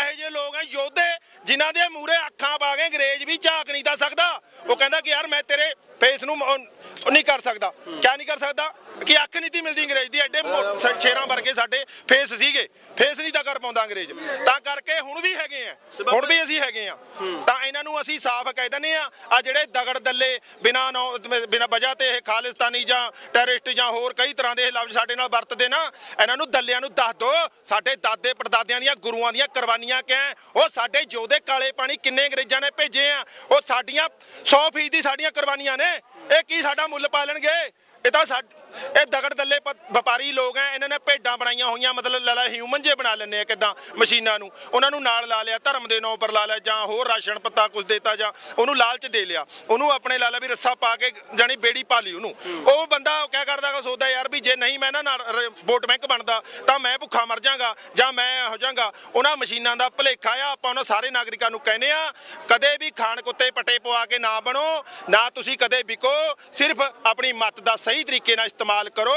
ਇਹੋ ਜਿਹੇ ਲੋਕ ਆ, ਯੋਧੇ, ਜਿਨ੍ਹਾਂ ਦੇ ਮੂਰੇ ਅੱਖਾਂ ਪਾ ਕੇ ਅੰਗਰੇਜ਼ ਵੀ ਝਾਕ ਨਹੀਂ ਦਾ ਸਕਦਾ। ਉਹ ਕਹਿੰਦਾ ਕਿ ਯਾਰ ਮੈਂ ਤੇਰੇ ਫੇਸ ਨੂੰ ਉਹ ਨਹੀਂ ਕਰ ਸਕਦਾ। ਕਿਆ ਨਹੀਂ ਕਰ ਸਕਦਾ? ਕਿ ਅੱਖ ਨਹੀਂ ਤੀ ਮਿਲਦੀ ਅੰਗਰੇਜ਼ ਦੀ ਐਡੇ ਸ਼ੇਰਾਂ ਵਰਗੇ ਸਾਡੇ ਫੇਸ ਸੀਗੇ। ਫੇਸ ਨਹੀਂ ਤਾਂ ਕਰ ਪਾਉਂਦਾ ਅੰਗਰੇਜ਼। ਤਾਂ ਕਰਕੇ ਹੁਣ ਵੀ ਹੈਗੇ ਆ। ਹੁਣ ਵੀ ਅਸੀਂ ਹੈਗੇ ਆ। ਤਾਂ ਇਹਨਾਂ ਨੂੰ ਅਸੀਂ ਸਾਫ਼ ਕਹਿ ਦਿੰਦੇ ਆ ਆ ਜਿਹੜੇ ਦਗੜ ਦੱਲੇ ਬਿਨਾ ਬਿਨਾ ਵਜ੍ਹਾ ਤੇ ਇਹ ਖਾਲਿਸਤਾਨੀ ਜਾਂ ਟੈਰਰਿਸਟ ਜਾਂ ਹੋਰ ਕਈ ਤਰ੍ਹਾਂ ਦੇ ਲਫ਼ਜ਼ ਸਾਡੇ ਨਾਲ ਵਰਤਦੇ ਨਾ ਇਹਨਾਂ ਨੂੰ ਦੱਲਿਆਂ ਨੂੰ ਦੱਸ ਦੋ। ਸਾਡੇ ਦਾਦੇ ਪੜਦਾਦਿਆਂ ਦੀਆਂ ਗੁਰੂਆਂ ਦੀਆਂ ਕੁਰਬਾਨੀਆਂ ਕਿਆ? ਉਹ ਸਾਡੇ ਯੋਧੇ ਕਾਲੇ ਪਾਣੀ ਕਿੰਨੇ ਅੰਗਰੇਜ਼ਾਂ ਨੇ ਭੇਜੇ ਆ? ਉਹ ਸਾਡੀਆਂ 100% ਦੀ ਸਾਡੀਆਂ ਕੁਰਬਾਨੀਆਂ ਨੇ। ਇਹ ਕੀ ਸਾਡਾ ਮੁੱਲ ਪਾ ਲੈਣਗੇ? ਇਹ ਤਾਂ ਸਾਡ ਇਹ ਦਗੜ ਦੱਲੇ ਪ- ਵਪਾਰੀ ਲੋਕ ਐ, ਇਹਨਾਂ ਨੇ ਭੇਡਾਂ ਬਣਾਈਆਂ ਹੋਈਆਂ, ਮਤਲਬ ਲੈ ਲਾਲਾ ਹਿਊਮਨ ਜੇ ਬਣਾ ਲੈਂਦੇ ਆ ਕਿਦਾਂ ਮਸ਼ੀਨਾਂ ਨੂੰ। ਉਹਨਾਂ ਨੂੰ ਨਾਲ ਲਾ ਲਿਆ, ਧਰਮ ਦੇ ਨਾਂ ਉੱਪਰ ਲਾ ਲਿਆ, ਜਾਂ ਹੋਰ ਰਾਸ਼ਨ ਪੱਤਾ ਕੁਝ ਦਿੱਤਾ, ਜਾਂ ਉਹਨੂੰ ਲਾਲਚ ਦੇ ਲਿਆ। ਉਹਨੂੰ ਆਪਣੇ ਲਾ ਲਿਆ ਵੀ ਰੱਸਾ ਪਾ ਕੇ ਜਾਨੀ ਬੇੜੀ ਪਾ ਲਈ ਉਹਨੂੰ। ਉਹ ਬੰਦਾ ਕਿਆ ਕਰਦਾ ਗਾ ਸੋਚਦਾ ਯਾਰ ਵੀ ਜੇ ਨਹੀਂ ਮੈਂ ਨਾ ਨਾਲ ਵੋਟ ਬੈਂਕ ਬਣਦਾ, ਤਾਂ ਮੈਂ ਭੁੱਖਾ ਮਰ ਜਾਗਾ, ਜਾਂ ਮੈਂ ਹੋ ਜਾਗਾ। ਉਹਨਾਂ ਮਸ਼ੀਨਾਂ ਦਾ ਭਲੇਖਾ ਆ, ਆਪਾਂ ਉਹਨਾਂ ਸਾਰੇ ਨਾਗਰਿਕਾਂ ਨੂੰ ਕਹਿੰਦੇ ਆ, ਕਦੇ ਵੀ ਖਾਣ ਕੁੱਤੇ ਪਟੇ ਪਵਾ ਕੇ ਨਾ ਬਣੋ, ਨਾ ਤੁਸੀਂ ਕਦੇ ਵਿਕੋ, ਸਿਰਫ ਆਪਣੀ ਮਤ ਦਾ ਸਹੀ ਤਰੀਕੇ ਨਾਲ ਇਸਤੇਮਾਲ ਕਰੋ।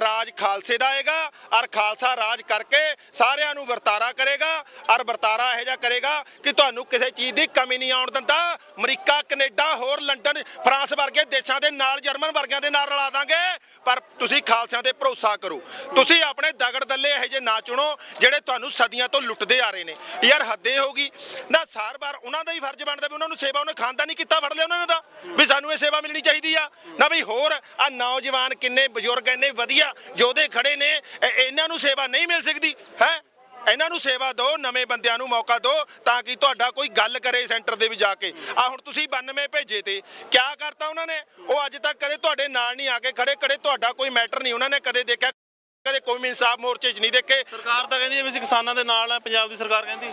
ਰਾਜ ਖਾਲਸੇ ਦਾ ਆਏਗਾ, ਔਰ ਖਾਲਸਾ ਰਾਜ ਕਰਕੇ ਸਾਰਿਆਂ ਨੂੰ ਵਰਤਾਰਾ ਕਰੇਗਾ, ਔਰ ਵਰਤਾਰਾ ਇਹੋ ਜਿਹਾ ਕਰੇਗਾ ਕਿ ਤੁਹਾਨੂੰ ਕਿਸੇ ਚੀਜ਼ ਦੀ ਕਮੀ ਨਹੀਂ ਆਉਣ ਦਿੰਦਾ। ਅਮਰੀਕਾ, ਕੈਨੇਡਾ, ਹੋਰ ਲੰਡਨ, ਫਰਾਂਸ ਵਰਗੇ ਦੇਸ਼ਾਂ ਦੇ ਨਾਲ, ਜਰਮਨ ਵਰਗਿਆਂ ਦੇ ਨਾਲ ਰਲਾ ਦਾਂਗੇ, ਪਰ ਤੁਸੀਂ ਖਾਲਸਿਆਂ ਤੇ ਭਰੋਸਾ ਕਰੋ। ਤੁਸੀਂ ਆਪਣੇ ਦਗੜ ਦੱਲੇ ਇਹੋ ਜਿਹੇ ਨਾ ਚੁਣੋ, ਜਿਹੜੇ ਤੁਹਾਨੂੰ ਸਦੀਆਂ ਤੋਂ ਲੁੱਟਦੇ ਆ ਰਹੇ ਨੇ। ਯਾਰ ਹੱਦੇ ਹੋਗੀ ਨਾ ਸਾਰ ਵਾਰ ਉਹਨਾਂ ਦਾ ਹੀ ਫਰਜ਼ ਬਣਦਾ ਵੀ ਉਹਨਾਂ ਨੂੰ ਸੇਵਾ, ਉਹਨੇ ਖਾਨਦਾਨੀ ਕੀਤਾ ਫੜ ਲਿਆ ਉਹਨਾਂ ਨੇ ਤਾਂ ਵੀ ਸਾਨੂੰ ਇਹ ਸੇਵਾ ਮਿਲਣੀ ਚਾਹੀਦੀ ਆ। ਨਾ ਵੀ ਹੋਰ, ਆ ਨੌਜਵਾਨ ਕਿੰਨੇ ਬਜ਼ੁਰਗ ਇੰਨੇ ਵਧੀਆ ਯੋਧੇ ਖੜੇ ਨੇ ਇਹ- ਇਹਨਾਂ ਨੂੰ ਸੇਵਾ ਨਹੀਂ ਮਿਲ ਸਕਦੀ ਹੈ? ਇਹਨਾਂ ਨੂੰ ਸੇਵਾ ਦਿਓ ਨਵੇਂ ਬੰਦਿਆਂ ਨੂੰ ਮੌਕਾ ਦਿਓ ਤਾਂ ਕਿ ਤੁਹਾਡਾ ਕੋਈ ਗੱਲ ਕਰੇ ਸੈਂਟਰ ਦੇ ਵੀ ਜਾ ਕੇ। ਆ ਹੁਣ ਤੁਸੀਂ 92 ਭੇਜੇ ਤੇ ਕਿਆ ਕਰਤਾ ਉਹਨਾਂ ਨੇ? ਉਹ ਅੱਜ ਤੱਕ ਕਦੇ ਤੁਹਾਡੇ ਨਾਲ ਨਹੀਂ ਆ ਕੇ ਖੜੇ ਕਦੇ ਤੁਹਾਡਾ ਕੋਈ ਮੈਟਰ ਨਹੀਂ ਉਹਨਾਂ ਨੇ ਕਦੇ ਦੇਖਿਆ ਕਦੇ ਕੋਈ ਇਨਸਾਫ ਮੋਰਚੇ 'ਚ ਨਹੀਂ ਦੇਖੇ। ਸਰਕਾਰ ਤਾਂ ਕਹਿੰਦੀ ਹੈ ਵੀ ਅਸੀਂ ਕਿਸਾਨਾਂ ਦੇ ਨਾਲ ਆ ਪੰਜਾਬ ਦੀ ਸਰਕਾਰ ਕਹਿੰਦੀ।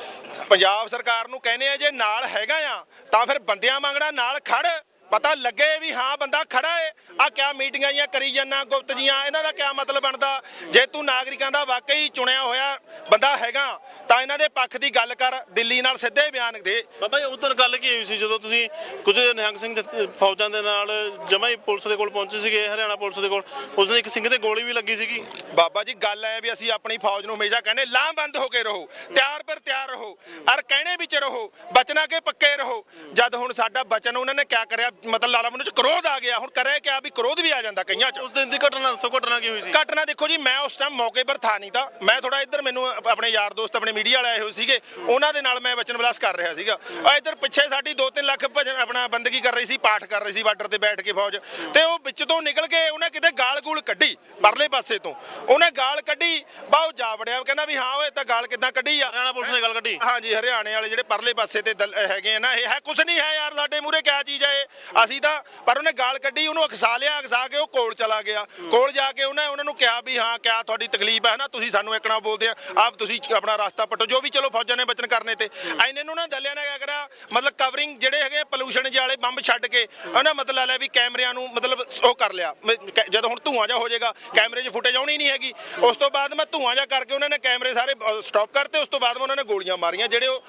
ਪੰਜਾਬ ਸਰਕਾਰ ਨੂੰ ਕਹਿੰਦੇ ਆ ਜੇ ਨਾਲ ਹੈਗਾ ਆ ਤਾਂ ਫਿਰ ਬੰਦਿਆਂ ਮੰਗਣਾ ਨਾਲ ਖੜ। ਪਤਾ ਲੱਗੇ ਵੀ ਹਾਂ ਬੰਦਾ ਖੜਾ ਏ। ਆ ਕਿਆ ਮੀਟਿੰਗਾਂ ਜੀਆਂ ਕਰੀ ਜਾਂਦਾ ਗੁਪਤ ਜੀਆਂ ਇਹਨਾਂ ਦਾ ਕਿਆ ਮਤਲਬ ਬਣਦਾ? ਜੇ ਤੂੰ ਨਾਗਰਿਕਾਂ ਦਾ ਵਾਕਈ ਚੁਣਿਆ ਹੋਇਆ ਬੰਦਾ ਹੈਗਾ ਤਾਂ ਇਹਨਾਂ ਦੇ ਪੱਖ ਦੀ ਗੱਲ ਕਰ ਦਿੱਲੀ ਨਾਲ ਸਿੱਧੇ ਬਿਆਨ ਦੇ। ਬਾਬਾ ਜੀ ਉਧਰ ਗੱਲ ਕੀ ਹੋਈ ਸੀ? ਜਦੋਂ ਤੁਸੀਂ ਕੁਝ ਨਿਹੰਗ ਸਿੰਘ ਫੌਜਾਂ ਦੇ ਨਾਲ ਜਮਾ ਹੀ ਪੁਲਿਸ ਦੇ ਕੋਲ ਪਹੁੰਚੇ ਸੀਗੇ ਹਰਿਆਣਾ ਪੁਲਿਸ ਦੇ ਕੋਲ ਉਸ ਨੇ ਇੱਕ ਸਿੰਘ ਤੇ ਗੋਲੀ ਵੀ ਲੱਗੀ ਸੀਗੀ। ਬਾਬਾ ਜੀ ਗੱਲ ਐ ਵੀ ਅਸੀਂ ਆਪਣੀ ਫੌਜ ਨੂੰ ਹਮੇਸ਼ਾ ਕਹਿੰਦੇ ਲਾਂਬੰਦ ਹੋ ਕੇ ਰਹੋ ਤਿਆਰ ਪਰ ਤਿਆਰ ਰਹੋ ਔਰ ਕਹਿਣੇ ਵਿੱਚ ਰਹੋ ਬਚਨਾ ਕੇ ਪੱਕੇ ਰਹੋ। ਜਦ ਹੁਣ ਸਾਡਾ ਬਚਨ ਉਹਨਾਂ ਨੇ ਕਿਆ ਕਰਿਆ? ਮਤਲਬ ਲਾਲਾ ਮੈਨੂੰ ਚ ਕਰੋਧ ਆ ਗਿਆ ਹੁਣ ਕਰੇ ਕਿਆ ਵੀ ਵੀ ਕਰੋਧ ਵੀ ਆ ਜਾਂਦਾ ਕਈਆਂ 'ਚ। ਉਸ ਦਿਨ ਦੀ ਘਟਨਾ ਦੱਸੋ ਘਟਨਾ ਕੀ ਹੋਈ ਸੀ? ਘਟਨਾ ਦੇਖੋ ਜੀ ਮੈਂ ਉਸ ਟਾਈਮ ਮੌਕੇ ਪਰ ਥਾ ਨਹੀਂ ਤਾਂ ਮੈਂ ਥੋੜਾ ਇੱਧਰ ਮੈਨੂੰ ਆਪ- ਆਪਣੇ ਯਾਰ ਦੋਸਤ ਆਪਣੇ ਮੀਡੀਆ ਵਾਲੇ ਆਏ ਹੋਏ ਸੀਗੇ ਉਹਨਾਂ ਦੇ ਨਾਲ ਮੈਂ ਵਚਨ ਵਿਲਾਸ ਕਰ ਰਿਹਾ ਸੀਗਾ। ਆ ਇੱਧਰ ਪਿੱਛੇ ਸਾਡੀ 2-3 ਲੱਖ ਭਜਨ ਆਪਣਾ ਬੰਦਗੀ ਕਰ ਰਹੀ ਸੀ ਪਾਠ ਕਰ ਰਹੀ ਸੀ ਬਾਰਡਰ ਤੇ ਬੈਠ ਕੇ ਫੌਜ। ਤੇ ਉਹ ਵਿੱਚ ਤੋਂ ਨਿਕਲ ਕੇ ਉਹਨੇ ਕਿਤੇ ਗਾਲ ਗੂਲ ਕੱਢੀ ਪਰਲੇ ਪਾਸੇ ਤੋਂ। ਉਹਨੇ ਗਾਲ ਕੱਢੀ ਬਾਹੂ ਜਾ ਵੜਿਆ ਕਹਿੰਦਾ ਵੀ ਹਾਂ ਓਏ ਤਾਂ ਗਾਲ ਕਿੱਦਾਂ ਕੱਢੀ ਆ? ਹਰਿਆਣਾ ਪੁਲਿਸ ਨੇ ਗੱਲ ਕੱਢੀ? ਹਾਂਜੀ ਹਰਿਆਣੇ ਵਾਲੇ ਜਿਹੜੇ ਪਰਲੇ ਪਾਸੇ ਤੇ ਹੈਗੇ ਆ ਨਾ ਇਹ ਹੈ ਕੁਛ ਨਹੀਂ ਹੈ ਯਾਰ ਸਾਡੇ ਮੂਰੇ ਕਿਆ ਚੀਜ਼ ਹੈ ਇਹ? ਅਸੀਂ ਤਾਂ, ਪਰ ਉਹਨੇ ਗਾਲ ਕੱਢੀ, ਉਹਨੂੰ ਅਕਸਾ ਲਿਆ, ਅਕਸਾ ਕੇ ਉਹ ਕੋਲ ਚਲਾ ਗਿਆ। ਕੋਲ ਜਾ ਕੇ ਉਹਨੇ, ਉਹਨਾਂ ਨੂੰ ਕਿਹਾ ਵੀ ਹਾਂ, ਕਿਆ ਤੁਹਾਡੀ ਤਕਲੀਫ ਹੈ ਨਾ, ਤੁਸੀਂ ਸਾਨੂੰ ਇਕਣਾ ਬੋਲਦੇ ਆ, ਆਪ ਤੁਸੀਂ ਆਪਣਾ ਰਸਤਾ ਪਟੋ, ਜੋ ਵੀ ਚਲੋ ਫੌਜਾਂ ਨੇ ਬਚਨ ਕਰਨੇ ਤੇ। ਐਨੇ ਨੂੰ ਨਾ ਦਲਿਆ ਨੇ ਕਿਆ ਕਰਿਆ, ਮਤਲਬ ਕਵਰਿੰਗ ਜਿਹੜੇ ਹੈਗੇ ਪੋਲੂਸ਼ਨ ਜਿਹੇ ਵਾਲੇ ਬੰਬ ਛੱਡ ਕੇ ਉਹਨਾਂ ਮਤਲਬ ਲੈ ਵੀ ਕੈਮਰਿਆਂ ਨੂੰ, ਮਤਲਬ ਉਹ ਕਰ ਲਿਆ। ਮ- ਜਦੋਂ ਹੁਣ ਧੂਆਂ ਜਾ ਹੋ ਜਾਏਗਾ, ਕੈਮਰੇ 'ਚ ਫੁਟੇਜ ਆਉਣੀ ਨਹੀਂ ਹੈਗੀ। ਉਸ ਤੋਂ ਬਾਅਦ ਮੈਂ ਧੂਆਂ ਜਾ ਕਰਕੇ ਉਹਨਾਂ ਨੇ ਕੈਮਰੇ ਸਾਰੇ ਸਟਾਪ ਕਰਤੇ, ਉਸ ਤੋਂ ਬਾਅਦ ਮੈਂ ਉਹਨਾਂ ਨੇ ਗੋਲੀਆਂ ਮਾਰੀਆਂ, ਜਿਹੜੇ ਉਹ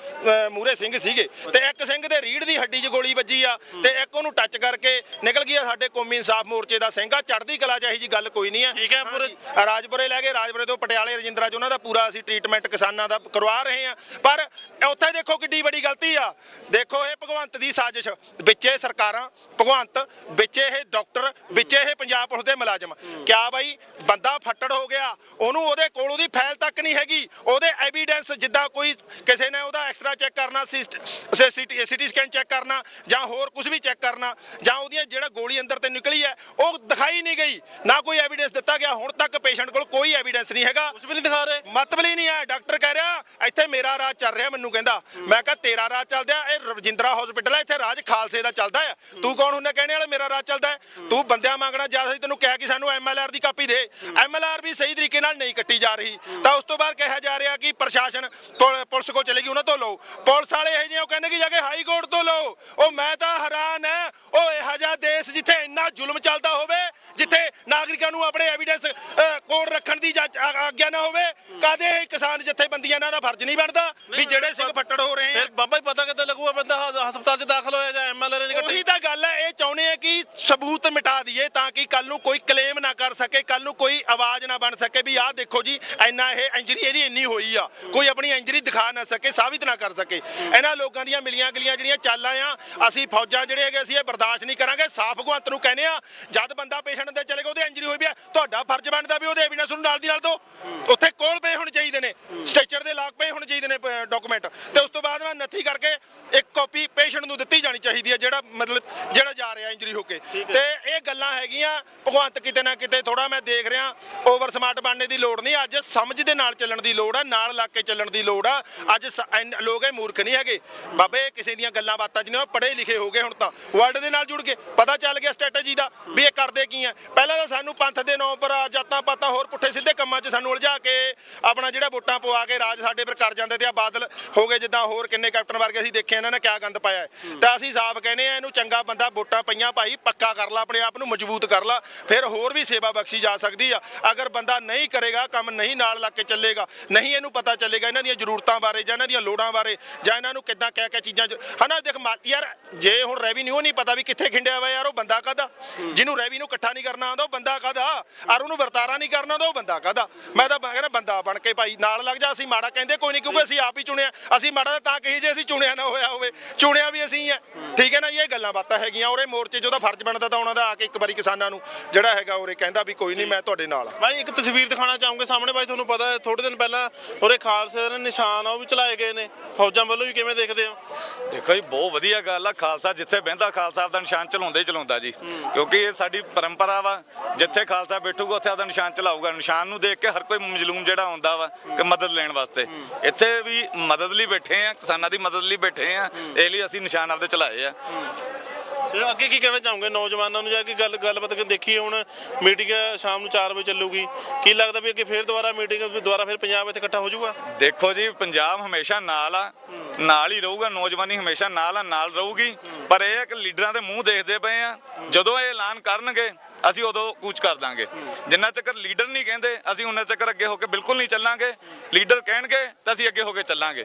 ਮੂਰੇ ਸਿੰਘ ਸੀਗੇ। ਤੇ ਇੱਕ ਸਿੰਘ ਦੇ ਰੀੜ ਦੀ ਹੱਡੀ 'ਚ ਗੋਲੀ ਵੱਜੀ ਆ, ਤੇ ਇੱਕ ਉਹਨੂੰ ਟੱਚ ਕਰਕੇ ਨਿਕਲ ਗਿਆ ਸਾਡੇ ਕੌਮੀ ਇਨਸਾਫ ਮੋਰਚੇ ਦਾ ਸਿੰਘ ਆ ਚੜ੍ਹਦੀ ਕਲਾ ਚ ਇਹੀ ਜੀ ਗੱਲ ਕੋਈ ਨਹੀਂ ਹੈ ਠੀਕ ਹੈ, ਪੂਰੇ-। ਰਾਜਪੁਰੇ ਲੈ ਗਏ ਰਾਜਪੁਰੇ ਤੋਂ ਪਟਿਆਲੇ ਰਜਿੰਦਰਾ ਚ ਉਹਨਾਂ ਦਾ ਪੂਰਾ ਅਸੀਂ ਟ੍ਰੀਟਮੈਂਟ ਕਿਸਾਨਾਂ ਦਾ ਕਰਵਾ ਰਹੇ ਹਾਂ। ਪਰ ਉੱਥੇ ਦੇਖੋ ਕਿੱਡੀ ਵੱਡੀ ਗਲਤੀ ਆ। ਦੇਖੋ ਇਹ ਭਗਵੰਤ ਦੀ ਸਾਜ਼ਿਸ਼ ਵਿੱਚੇ ਸਰਕਾਰਾਂ ਭਗਵੰਤ ਵਿੱਚੇ ਇਹ ਡਾਕਟਰ ਵਿੱਚੇ ਇਹ ਪੰਜਾਬ ਪੁਲਿਸ ਦੇ ਮੁਲਾਜ਼ਮ। ਕਿਆ ਬਾਈ ਬੰਦਾ ਫੱਟੜ ਹੋ ਗਿਆ ਉਹਨੂੰ ਉਹਦੇ ਕੋਲ ਉਹਦੀ ਫਾਈਲ ਤੱਕ ਨਹੀਂ ਹੈਗੀ। ਉਹਦੇ ਐਵੀਡੈਂਸ ਜਿੱਦਾਂ ਕੋਈ ਕਿਸੇ ਨੇ ਉਹਦਾ ਐਕਸਟਰਾ ਚੈੱਕ ਕਰਨਾ ਸਿਟੀ ਸਿਟੀ ਸਕੈਨ ਚੈੱਕ ਕਰਨਾ ਜਾਂ ਹੋਰ ਕੁਝ ਵੀ ਚੈੱਕ ਕਰਨਾ ਜਾਂ ਉਹਦੀਆਂ ਜਿਹੜਾ ਗੋਲੀ ਅੰਦਰ ਤੇ ਨਿਕਲੀ ਹੈ ਉਹ ਦਿਖਾਈ ਨਹੀਂ ਗਈ। ਨਾ ਕੋਈ ਐਵੀਡੈਂਸ ਦਿੱਤਾ ਗਿਆ। ਹੁਣ ਤੱਕ ਪੇਸ਼ੈਂਟ ਕੋਲ ਕੋਈ ਐਵੀਡੈਂਸ ਨਹੀਂ ਹੈਗਾ। ਕੁਝ ਵੀ ਨਹੀਂ ਦਿਖਾ ਰਹੇ। ਮਤਲਬ ਹੀ ਨਹੀਂ ਹੈ। ਡਾਕਟਰ ਕਹਿ ਰਿਹਾ ਇੱਥੇ ਮੇਰਾ ਰਾਜ ਚੱਲ ਰਿਹਾ ਮੈਨੂੰ ਕਹਿੰਦਾ। ਮੈਂ ਕਿਹਾ ਤੇਰਾ ਰਾਜ ਚੱਲਦਾ ਇਹ ਰਜਿੰਦਰਾ ਹਸਪੀਟਲ ਹੈ। ਇੱਥੇ ਰਾਜ ਖਾਲਸੇ ਦਾ ਚੱਲਦਾ ਹੈ। ਤੂੰ ਕੌਣ ਹੁੰਦਾ? ਕਹਿਣੇ ਵਾਲਾ ਮੇਰਾ ਰਾਜ ਚੱਲਦਾ ਹੈ। ਤੂੰ ਬੰਦਿਆਂ ਮੰਗਣਾ ਜ਼ਿਆਦਾ ਸੀ। ਤੈਨੂੰ ਕਿਹਾ ਕਿ ਸਾਨੂੰ ਐਮਐਲਆਰ ਦੀ ਕਾਪੀ ਦੇ। ਐਮਐਲਆਰ ਵੀ ਸਹੀ ਤਰੀਕੇ ਨਾਲ ਨਹੀਂ ਕੱਟੀ ਜਾ ਰਹੀ। ਤਾਂ ਉਸ ਤੋਂ ਬਾਅਦ ਕਿਹਾ ਜਾ ਰਿਹਾ ਕਿ ਪ੍ਰਸ਼ਾਸਨ ਪੁਲ- ਪੁਲਿਸ ਕੋਲ ਚਲੇਗੀ ਉਹਨਾਂ ਤੋਂ ਲਓ। ਪੁਲਿਸ ਵਾਲੇ ਇਹ ਜਿਹੇ ਉਹ ਕਹਿੰਦੇ ਕਿ ਜਾ ਕੇ ਹਾਈ ਕੋਰਟ ਤੋਂ ਲਓ। ਉਹ ਮੈਂ ਤਾਂ ਹੈਰਾਨ ਹੈ। ਦੇਸ਼ ਜ਼ੁਲਮ ਚੱਲਦਾ ਹੋਵੇ ਜਿੱਥੇ ਨਾਗਰਿਕਾਂ ਨੂੰ ਆਪਣੇ ਐਵੀਡੈਂਸ ਕੋਲ ਰੱਖਣ ਦੀ ਆਗਿਆ ਨਾ ਹੋਵੇ ਕਾਦੇ ਕਿਸਾਨ ਜਥੇਬੰਦੀਆਂ ਇਹਨਾਂ ਦਾ ਫਰਜ਼ ਨਹੀਂ ਬਣਦਾ ਵੀ ਜਿਹੜੇ ਸਿੰਘ ਫੱਟੜ ਹੋ ਰਹੇ ਆ। ਫਿਰ ਬਾਬਾ ਜੀ ਪਤਾ ਕਿੱਦਾਂ ਲੱਗੂਗਾ ਬੰਦਾ ਹ- ਹਸਪਤਾਲ 'ਚ ਦਾਖਲ ਹੋਇਆ ਜਾਂ ਐਮਐਲਏ ਨੇ ਉਹੀ ਕੱਟੀ ਤਾਂ ਗੱਲ ਹੈ ਇਹ ਚਾਹੁੰਦੇ ਆ ਕਿ ਸਬੂਤ ਮਿਟਾ ਦਈਏ ਤਾਂ ਕਿ ਕੱਲ ਨੂੰ ਕੋਈ ਕਲੇਮ ਨਾ ਕਰ ਸਕੇ ਕੱਲ ਨੂੰ ਕੋਈ ਆਵਾਜ਼ ਨਾ ਬਣ ਸਕੇ ਵੀ ਆਹ ਦੇਖੋ ਜੀ ਇੰਨਾ ਇਹ ਇੰਜਰੀ ਇਹਦੀ ਇੰਨੀ ਹੋਈ ਆ। ਕੋਈ ਆਪਣੀ ਇੰਜਰੀ ਦਿਖਾ ਨਾ ਸਕੇ ਸਾਬਿਤ ਨਾ ਕਰ ਸਕੇ। ਇਹਨਾਂ ਲੋਕਾਂ ਦੀਆਂ ਮਿਲੀਆਂ ਗਲੀਆਂ ਜਿਹੜੀਆਂ ਚਾਲਾਂ ਆ ਅਸੀਂ ਫੌਜਾਂ ਜਿਹੜੇ ਹੈਗੇ ਅਸੀਂ ਇਹ ਬਰਦਾਸ਼ਤ ਨਹੀਂ ਕਰਾਂਗੇ ਸਾਫ਼ ਭਗਵੰਤ ਨੂੰ ਕਹਿੰਦੇ ਆ ਜਦ ਬੰਦਾ ਪੇਸ਼ੈਂਟ ਦੇ ਚਲੇ ਗਿਆ ਉਹਦੇ ਇੰਜਰੀ ਹੋਈ ਵੀ ਆ, ਤੁਹਾਡਾ ਫਰਜ਼ ਬਣਦਾ ਵੀ ਉਹਦੇ ਐਵੀਡੈਂਸ ਨੂੰ ਨਾਲ ਦੀ ਨਾਲ ਦੋ। ਉੱਥੇ ਕੋਲ ਪਏ ਹੋਣੇ ਚਾਹੀਦੇ ਨੇ ਸਟ੍ਰੈਚਰ ਦੇ ਲਾਗ ਪਏ ਹੋਣੇ ਚਾਹੀਦੇ ਨੇ ਡਾਕੂਮੈਂਟ ਤੇ ਉਸ ਤੋਂ ਬਾਅਦ ਮੈਂ ਨੱਥੀ ਕਰਕੇ ਇੱਕ ਕਾਪੀ ਪੇਸ਼ੈਂਟ ਨੂੰ ਦਿੱਤੀ ਜਾਣੀ ਚਾਹੀਦੀ ਹੈ ਜਿਹੜਾ ਮਤਲਬ ਜਿਹੜਾ ਜਾ ਰਿਹਾ ਇੰਜਰੀ ਹੋ ਕੇ। ਤੇ ਇਹ ਗੱਲਾਂ ਹੈਗੀਆਂ ਭਗਵੰਤ ਕਿਤੇ ਨਾ ਕਿਤੇ ਥੋੜਾ ਮੈਂ ਦੇਖ ਰਿਹਾ ਓਵਰ ਸਮਾਰਟ ਬਣਨੇ ਦੀ ਲੋੜ ਨਹੀਂ ਅੱਜ ਸਮਝ ਦੇ ਨਾਲ ਚੱਲਣ ਦੀ ਲੋੜ ਆ ਨਾਲ ਲੱਗ ਕੇ ਚੱਲਣ ਦੀ ਲੋੜ ਆ। ਅੱਜ ਲੋਕ ਇਹ ਮੂਰਖ ਨਹੀਂ ਹੈਗੇ। ਬਾਬੇ ਕਿਸੇ ਦੀਆਂ ਗੱਲਾਂ ਬਾਤਾਂ ਜਿਹਨੇ ਉਹ ਪੜ੍ਹੇ ਲਿਖੇ ਹੋ ਗਏ ਹੁਣ ਤਾਂ। ਵਰਲਡ ਦੇ ਨਾਲ ਜੁੜ ਕੇ ਪਤਾ ਚੱਲ ਗਿਆ ਸਟ੍ਰੈਟਜੀ ਦਾ ਵੀ ਇਹ ਕਰਦੇ ਕੀ ਆ। ਪਹਿਲਾਂ ਤਾਂ ਸਾਨੂੰ ਪੰਥ ਦੇ ਨਾਂ ਪਰ ਜਾਤਾਂ ਪਾਤਾਂ ਹੋਰ ਪੁੱਠੇ ਸਿੱਧੇ ਕੰਮਾਂ 'ਚ ਸਾਨੂੰ ਉਲਝਾ ਕੇ ਆਪਣਾ ਜਿਹੜਾ ਵੋਟਾਂ ਪਵਾ ਕੇ ਰਾਜ ਸਾਡੇ ਪਰ ਕਰ ਜਾਂਦੇ ਤੇ ਆ ਬਾਦਲ ਹੋ ਗਏ ਜਿੱਦਾਂ ਹੋਰ ਕਿੰਨੇ ਕੈਪਟਨ ਵਰਗੇ ਅਸੀਂ ਦੇਖੇ ਇਹਨਾਂ ਨੇ ਕਿਆ ਗੰਦ ਪਾਇਆ ਹੈ। ਤਾਂ ਅਸੀਂ ਸਾਫ਼ ਕਹਿੰਦੇ ਆ ਇਹਨੂੰ ਚੰਗਾ ਬੰਦਾ ਵੋਟਾਂ ਪਈਆਂ ਭਾਈ, ਪੱਕਾ ਕਰ ਲਾ, ਆਪਣੇ ਆਪ ਨੂੰ ਮਜ਼ਬੂਤ ਕਰ ਲਾ, ਫਿਰ ਹੋਰ ਵੀ ਸੇਵਾ ਬਖਸ਼ੀ ਜਾ ਸਕਦੀ ਆ। ਅਗਰ ਬੰਦਾ ਨਹੀਂ ਕਰੇਗਾ, ਕੰਮ ਨਹੀਂ ਨਾਲ ਲੱਗ ਕੇ ਚੱਲੇਗਾ, ਨਹੀਂ ਇਹਨੂੰ ਪਤਾ ਚੱਲੇਗਾ ਇਹਨਾਂ ਦੀਆਂ ਜ਼ਰੂਰਤਾਂ ਬਾਰੇ ਜਾਂ ਇਹਨਾਂ ਦੀਆਂ ਲੋੜਾਂ ਬਾਰੇ, ਜਾਂ ਇਹਨਾਂ ਨੂੰ ਕਿੱਦਾਂ ਕਹਿ ਕੇ ਚੀਜ਼ਾਂ ਹਨਾ, ਦੇਖ ਮਾ- ਯਾਰ, ਜੇ ਹੁਣ ਰੈਵਨਿਊ ਨਹੀਂ ਪਤਾ ਵੀ ਕਿੱਥੇ ਖਿੰਡਿਆ ਹੋਇਆ ਯਾਰ, ਉਹ ਬੰਦਾ ਕਾਦਾ ਜਿਹਨੂੰ ਰੈਵਨਿਊ ਇਕੱਠਾ ਨਹੀਂ ਕਰਨਾ ਆਉਂਦਾ, ਉਹ ਬੰਦਾ ਕਾਦਾ ਔਰ ਉਹਨੂੰ ਵਰਤਾਰਾ ਨਹੀਂ ਕਰਨਾ ਆਉਂਦਾ, ਉਹ ਬੰਦਾ ਕਾਦਾ ਮੈਂ ਤਾਂ ਕਹਿੰਦਾ, ਬੰਦਾ ਬਣ ਕੇ ਭਾਈ, ਨਾਲ ਲੱਗ ਜਾ, ਅਸੀਂ ਮਾੜਾ ਕਹਿੰਦੇ, ਕੋਈ ਨਹੀਂ, ਕਿਉਂਕਿ ਅਸੀਂ ਆਪ ਹੀ ਚੁਣਿਆ। ਅਸੀਂ ਮਾੜਾ ਤਾਂ ਕਹੀ ਜੇ ਅਸੀਂ ਚੁਣਿਆ ਨਾ ਹੋਇਆ। ਹੋਵੇ ਚੁਣਿਆ ਵੀ ਅਸੀਂ ਆ। ਠੀਕ ਹੈ ਨਾ ਇਹ ਗੱਲਾਂ ਬਾਤਾਂ ਹੈਗੀਆਂ। ਔਰ ਮੋਰਚੇ 'ਚ ਉਹਦਾ ਫਰਜ਼ ਬਣਦਾ ਤਾਂ ਉਹਨਾਂ ਦਾ ਆ ਕੇ ਇੱਕ ਵਾਰੀ ਕਿਸਾਨਾਂ ਨੂੰ ਜਿਹੜਾ ਹੈਗਾ ਔਰੇ ਕਹਿੰਦਾ ਵੀ ਕੋਈ ਨਹੀਂ ਮੈਂ ਤੁਹਾਡੇ ਨਾਲ ਆ। ਭਾਈ ਇੱਕ ਤਸਵੀਰ ਦਿਖਾਣਾ ਚਾਹੂੰਗੇ ਸਾਹਮਣੇ। ਭਾਈ ਤੁਹਾਨੂੰ ਪਤਾ ਹੈ ਥੋੜੇ ਦਿਨ ਪਹਿਲਾਂ ਉਰੇ ਖਾਲਸੇ ਦੇ ਨਿਸ਼ਾਨ ਆ ਉਹ ਵੀ ਚਲਾਏ ਗਏ ਨੇ। ਫੌਜਾਂ ਵੱਲੋਂ ਵੀ ਕਿਵੇਂ ਦੇਖਦੇ ਹੋ? ਦੇਖੋ ਜੀ ਬਹੁਤ ਵਧੀਆ ਗੱਲ ਆ। ਖਾਲਸਾ ਜਿੱਥੇ ਬਹਿੰਦਾ ਖਾਲਸਾ ਆਪਦਾ ਨਿਸ਼ਾਨ ਚਲਾਉਂਦਾ ਹੀ ਚਲਾਉਂਦਾ ਜੀ। ਕਿਉਂਕਿ ਇਹ ਸਾਡੀ ਪਰੰਪਰਾ ਵਾ ਜਿੱਥੇ ਖਾਲਸਾ ਬੈਠੂਗਾ ਉੱਥੇ ਆਪਦਾ ਨਿਸ਼ਾਨ ਚਲਾਊਗਾ। ਨਿਸ਼ਾਨ ਨੂੰ ਦੇਖ ਕੇ ਹਰ ਕੋਈ ਮਜਲੂਮ ਜਿਹੜਾ ਆਉਂਦਾ ਵਾ ਕਿ ਮਦਦ ਲੈਣ ਵਾਸਤੇ। ਇੱਥੇ ਵੀ ਮਦਦ ਲਈ ਬੈਠੇ ਆ ਕਿਸਾਨਾਂ ਦੀ ਮਦਦ ਲਈ ਬੈਠੇ ਆ। ਇਹ ਲਈ ਅਸੀਂ ਨਿਸ਼ਾਨ ਆਪਦੇ ਚਲਾਏ ਆ। ਤੇ ਅੱਗੇ ਕੀ ਕਹਿਣਾ ਚਾਹੋਗੇ ਨੌਜਵਾਨਾਂ ਨੂੰ ਜਾਂ ਕਿ ਗੱਲ ਗੱਲਬਾਤ ਕਿ ਦੇਖੀਏ ਹੁਣ ਮੀਟਿੰਗ ਸ਼ਾਮ ਨੂੰ 4 ਵਜੇ ਚੱਲੂਗੀ। ਕੀ ਲੱਗਦਾ ਵੀ ਅੱਗੇ ਫੇਰ ਦੁਬਾਰਾ ਮੀਟਿੰਗ ਦੁਬਾਰਾ ਫੇਰ ਪੰਜਾਬ ਇੱਥੇ ਇਕੱਠਾ ਹੋ ਜਾਊਗਾ? ਦੇਖੋ ਜੀ ਪੰਜਾਬ ਹਮੇਸ਼ਾ ਨਾਲ ਆ ਨਾਲ ਹੀ ਰਹੂਗਾ ਨੌਜਵਾਨੀ ਹਮੇਸ਼ਾ ਨਾਲ ਆ ਨਾਲ ਰਹੂਗੀ। ਪਰ ਇਹ ਹੈ ਕਿ ਲੀਡਰਾਂ ਦੇ ਮੂੰਹ ਦੇਖਦੇ ਪਏ ਆ। ਜਦੋਂ ਇਹ ਐਲਾਨ ਕਰਨਗੇ ਅਸੀਂ ਉਦੋਂ ਕੂਚ ਕਰ ਦਾਂਗੇ। ਜਿੰਨਾ ਚੱਕਰ ਲੀਡਰ ਨਹੀਂ ਕਹਿੰਦੇ ਅਸੀਂ ਉਹਨਾਂ ਚੱਕਰ ਅੱਗੇ ਹੋ ਕੇ ਬਿਲਕੁਲ ਨਹੀਂ ਚੱਲਾਂਗੇ। ਲੀਡਰ ਕਹਿਣਗੇ ਤਾਂ ਅਸੀਂ ਅੱਗੇ ਹੋ ਕੇ ਚੱਲਾਂਗੇ।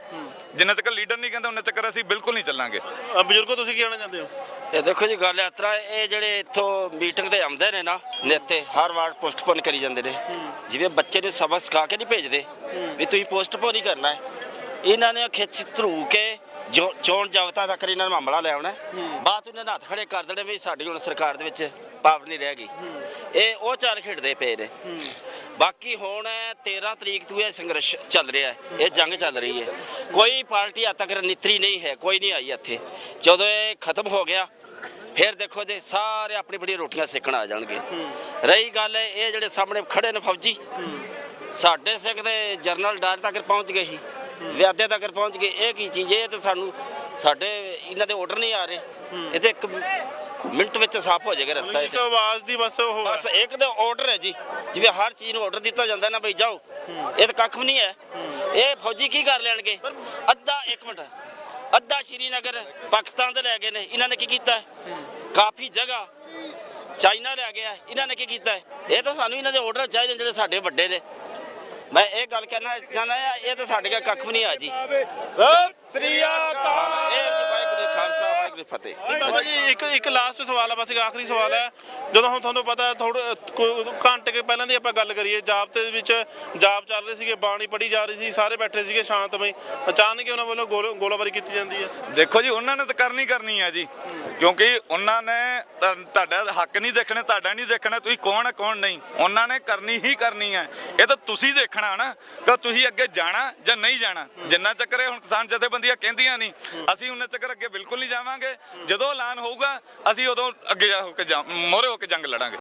ਜਿੰਨਾ ਚੱਕਰ ਲੀਡਰ ਨਹੀਂ ਕਹਿੰਦੇ ਉਹਨਾਂ ਚੱਕਰ ਅਸੀਂ ਬਿਲਕੁਲ ਨਹੀਂ ਚੱਲਾਂਗੇ। ਅ, ਬਜ਼ੁਰਗੋ ਤੁਸੀਂ ਕੀ ਕਹਿਣਾ ਚਾਹੁੰਦੇ ਹੋ? ਇਹ ਦੇਖੋ ਜੀ ਗੱਲ ਯਾਤਰਾ ਇਹ ਜਿਹੜੇ ਇੱਥੋਂ ਮੀਟਿੰਗ ਤੇ ਆਉਂਦੇ ਨੇ ਨਾ ਨੇਤੇ ਹਰ ਵਾਰ ਪੋਸਟਪੋਨ ਕਰੀ ਜਾਂਦੇ ਨੇ। ਜਿਵੇਂ ਬੱਚੇ ਨੂੰ ਸਬਕ ਸਿਖਾ ਕੇ ਨਹੀਂ ਭੇਜਦੇ ਵੀ ਤੁਸੀਂ ਪੋਸਟਪੋਨ ਹੀ ਕਰਨਾ ਹੈ। ਇਹਨਾਂ ਨੇ ਖਿੱਚ ਧਰੂ ਕੇ ਜੋ ਚੋਣ ਜਾਬਤਾ ਤੱਕ ਇਹਨਾਂ ਨੇ ਮਾਮਲਾ ਲੈ ਆਉਣਾ ਹੈ। ਬਾਅਦ ਉਹਨਾਂ ਨੇ ਹੱਥ ਖੜੇ ਕਰ ਦੇਣੇ ਵੀ ਸਾਡੀ ਹੁਣ ਸਰਕਾਰ ਦੇ ਵਿੱਚ ਪਾਵਰ ਨਹੀਂ ਰਹਿ ਗਈ। ਇਹ ਉਹ ਚਾਲ ਖੇਡਦੇ ਪਏ ਨੇ। ਬਾਕੀ ਹੁਣ 13 ਤਰੀਕ ਤੋਂ ਇਹ ਸੰਘਰਸ਼ ਚੱਲ ਰਿਹਾ ਹੈ। ਇਹ ਜੰਗ ਚੱਲ ਰਹੀ ਹੈ। ਕੋਈ ਪਾਰਟੀ ਅੱਜ ਤੱਕ ਨਿਤਰੀ ਨਹੀਂ ਹੈ ਕੋਈ ਨਹੀਂ ਆਈ ਇੱਥੇ। ਜਦੋਂ ਇਹ ਖਤਮ ਹੋ ਗਿਆ ਫਿਰ ਦੇਖੋ ਜੇ ਸਾਰੇ ਆਪਣੀ ਬੜੀ ਰੋਟੀਆਂ ਸੇਕਣ ਆ ਜਾਣਗੇ। ਰਹੀ ਗੱਲ ਇਹ ਜਿਹੜੇ ਸਾਹਮਣੇ ਖੜੇ ਨੇ ਫੌਜੀ ਸਾਡੇ ਸਿੱਖ ਦੇ ਜਰਨਲ ਡਾਇਰ ਤੱਕ ਪਹੁੰਚ ਗਏ ਸੀ। ਵਿਆਦੇ ਤੱਕ ਪਹੁੰਚ ਗਏ। ਇਹ ਕੀ ਚੀਜ਼ ਹੈ? ਇਹ ਤਾਂ ਸਾਨੂੰ ਸਾਡੇ ਇਹਨਾਂ ਦੇ ਆਰਡਰ ਨਹੀਂ ਆ ਰਹੇ। ਇਹ ਤੇ ਇੱਕ ਮਿੰਟ ਵਿੱਚ ਸਾਫ਼ ਹੋ ਜਾਏਗਾ ਰਸਤਾ ਇਹ ਇੱਕ ਤੇ। ਆਵਾਜ਼ ਦੀ ਬਸ ਉਹ ਹੈ। ਬਸ ਇੱਕ ਤਾਂ ਆਰਡਰ ਹੈ ਜੀ। ਜਿਵੇਂ ਹਰ ਚੀਜ਼ ਨੂੰ ਆਰਡਰ ਦਿੱਤਾ ਜਾਂਦਾ ਨਾ ਬਈ ਜਾਓ। ਇਹ ਤਾਂ ਕੱਖ ਵੀ ਨਹੀਂ ਹੈ। ਇਹ ਫੌਜੀ ਕੀ ਕਰ ਲੈਣਗੇ? ਅੱਧਾ ਇੱਕ ਮਿੰਟ। ਅੱਧਾ ਸ਼੍ਰੀਨਗਰ ਪਾਕਿਸਤਾਨ ਦੇ ਲੈ ਗਏ ਨੇ। ਇਹਨਾਂ ਨੇ ਕੀ ਕੀਤਾ ਹੈ? ਕਾਫੀ ਜਗ੍ਹਾ ਚਾਈਨਾ ਲੈ ਗਿਆ ਇਹਨਾਂ ਨੇ ਕੀ ਕੀਤਾ ਹੈ? ਇਹ ਤਾਂ ਸਾਨੂੰ ਇਹਨਾਂ ਦੇ ਆਰਡਰ ਚਾਹੀਦੇ ਨੇ ਜਿਹੜੇ ਸਾਡੇ ਵੱਡੇ ਨੇ। ਮੈਂ ਇਹ ਗੱਲ ਕਹਿਣਾ ਚਾਹੁੰਦਾ ਇਹ ਤਾਂ ਸਾਡੇ ਕੋਲ ਕੱਖ ਵੀ ਨਹੀਂ ਆ ਜੀ। ਸਤਿ ਸ੍ਰੀ ਅਕਾਲ। ਜੀ ਕੀ ਫਤਿਹ। ਬਾਬਾ ਜੀ ਇੱਕ ਇੱਕ ਲਾਸਟ ਸਵਾਲ ਹੈ ਬਸ ਇੱਕ ਆਖਰੀ ਸਵਾਲ ਹੈ ਜਦੋਂ ਹੁਣ ਤੁਹਾਨੂੰ ਪਤਾ ਥੋੜੇ ਘੰਟੇ ਕੇ ਪਹਿਲਾਂ ਦੀ ਆਪਾਂ ਗੱਲ ਕਰੀਏ ਜਾਬਤੇ ਦੇ ਵਿੱਚ ਜਾਬ ਚੱਲ ਰਹੀ ਸੀਗੇ ਬਾਣੀ ਪੜੀ ਜਾ ਰਹੀ ਸੀ ਸਾਰੇ ਬੈਠੇ ਸੀਗੇ ਸ਼ਾਂਤਮਈ। ਅਚਾਨਕ ਹੀ ਉਹਨਾਂ ਵੱਲੋਂ ਗੋਲ- ਗੋਲਾਬਾਰੀ ਕੀਤੀ ਜਾਂਦੀ ਹੈ। ਦੇਖੋ ਜੀ ਉਹਨਾਂ ਨੇ ਤਾਂ ਕਰਨੀ ਕਰਨੀ ਆ ਜੀ। ਕਿਉਂਕਿ ਉਹਨਾਂ ਨੇ ਤੁਹਾਡਾ ਹੱਕ ਨਹੀਂ ਦੇਖਣਾ ਤੁਹਾਡਾ ਨਹੀਂ ਦੇਖਣਾ ਤੁਸੀਂ ਕੌਣ ਹੈ ਕੌਣ ਨਹੀਂ। ਉਹਨਾਂ ਨੇ ਕਰਨੀ ਹੀ ਕਰਨੀ ਹੈ ਇਹ ਤਾਂ ਤੁਸੀਂ ਦੇਖਣਾ ਨਾ ਕਿ ਤੁਸੀਂ ਅੱਗੇ ਜਾਣਾ ਜਾਂ ਨਹੀਂ ਜਾਣਾ। ਜਿੰਨਾ ਚੱਕਰ ਇਹ ਹੁਣ ਕਿਸਾਨ ਜਥੇਬੰਦੀਆਂ ਕਹਿੰਦੀਆਂ ਨਹੀਂ ਅਸੀਂ ਉਹਨਾਂ ਚੱਕਰ ਅੱਗੇ ਬਿਲਕੁਲ ਨਹੀਂ ਜਾਵਾਂਗੇ। ਜਦੋਂ ਐਲਾਨ ਹੋਊਗਾ ਅਸੀਂ ਉਦੋਂ ਅੱਗੇ ਜਾ ਹੋ ਕੇ ਜਾ ਹੋ ਕੇ ਜੰਗ ਲੜਾਂਗੇ।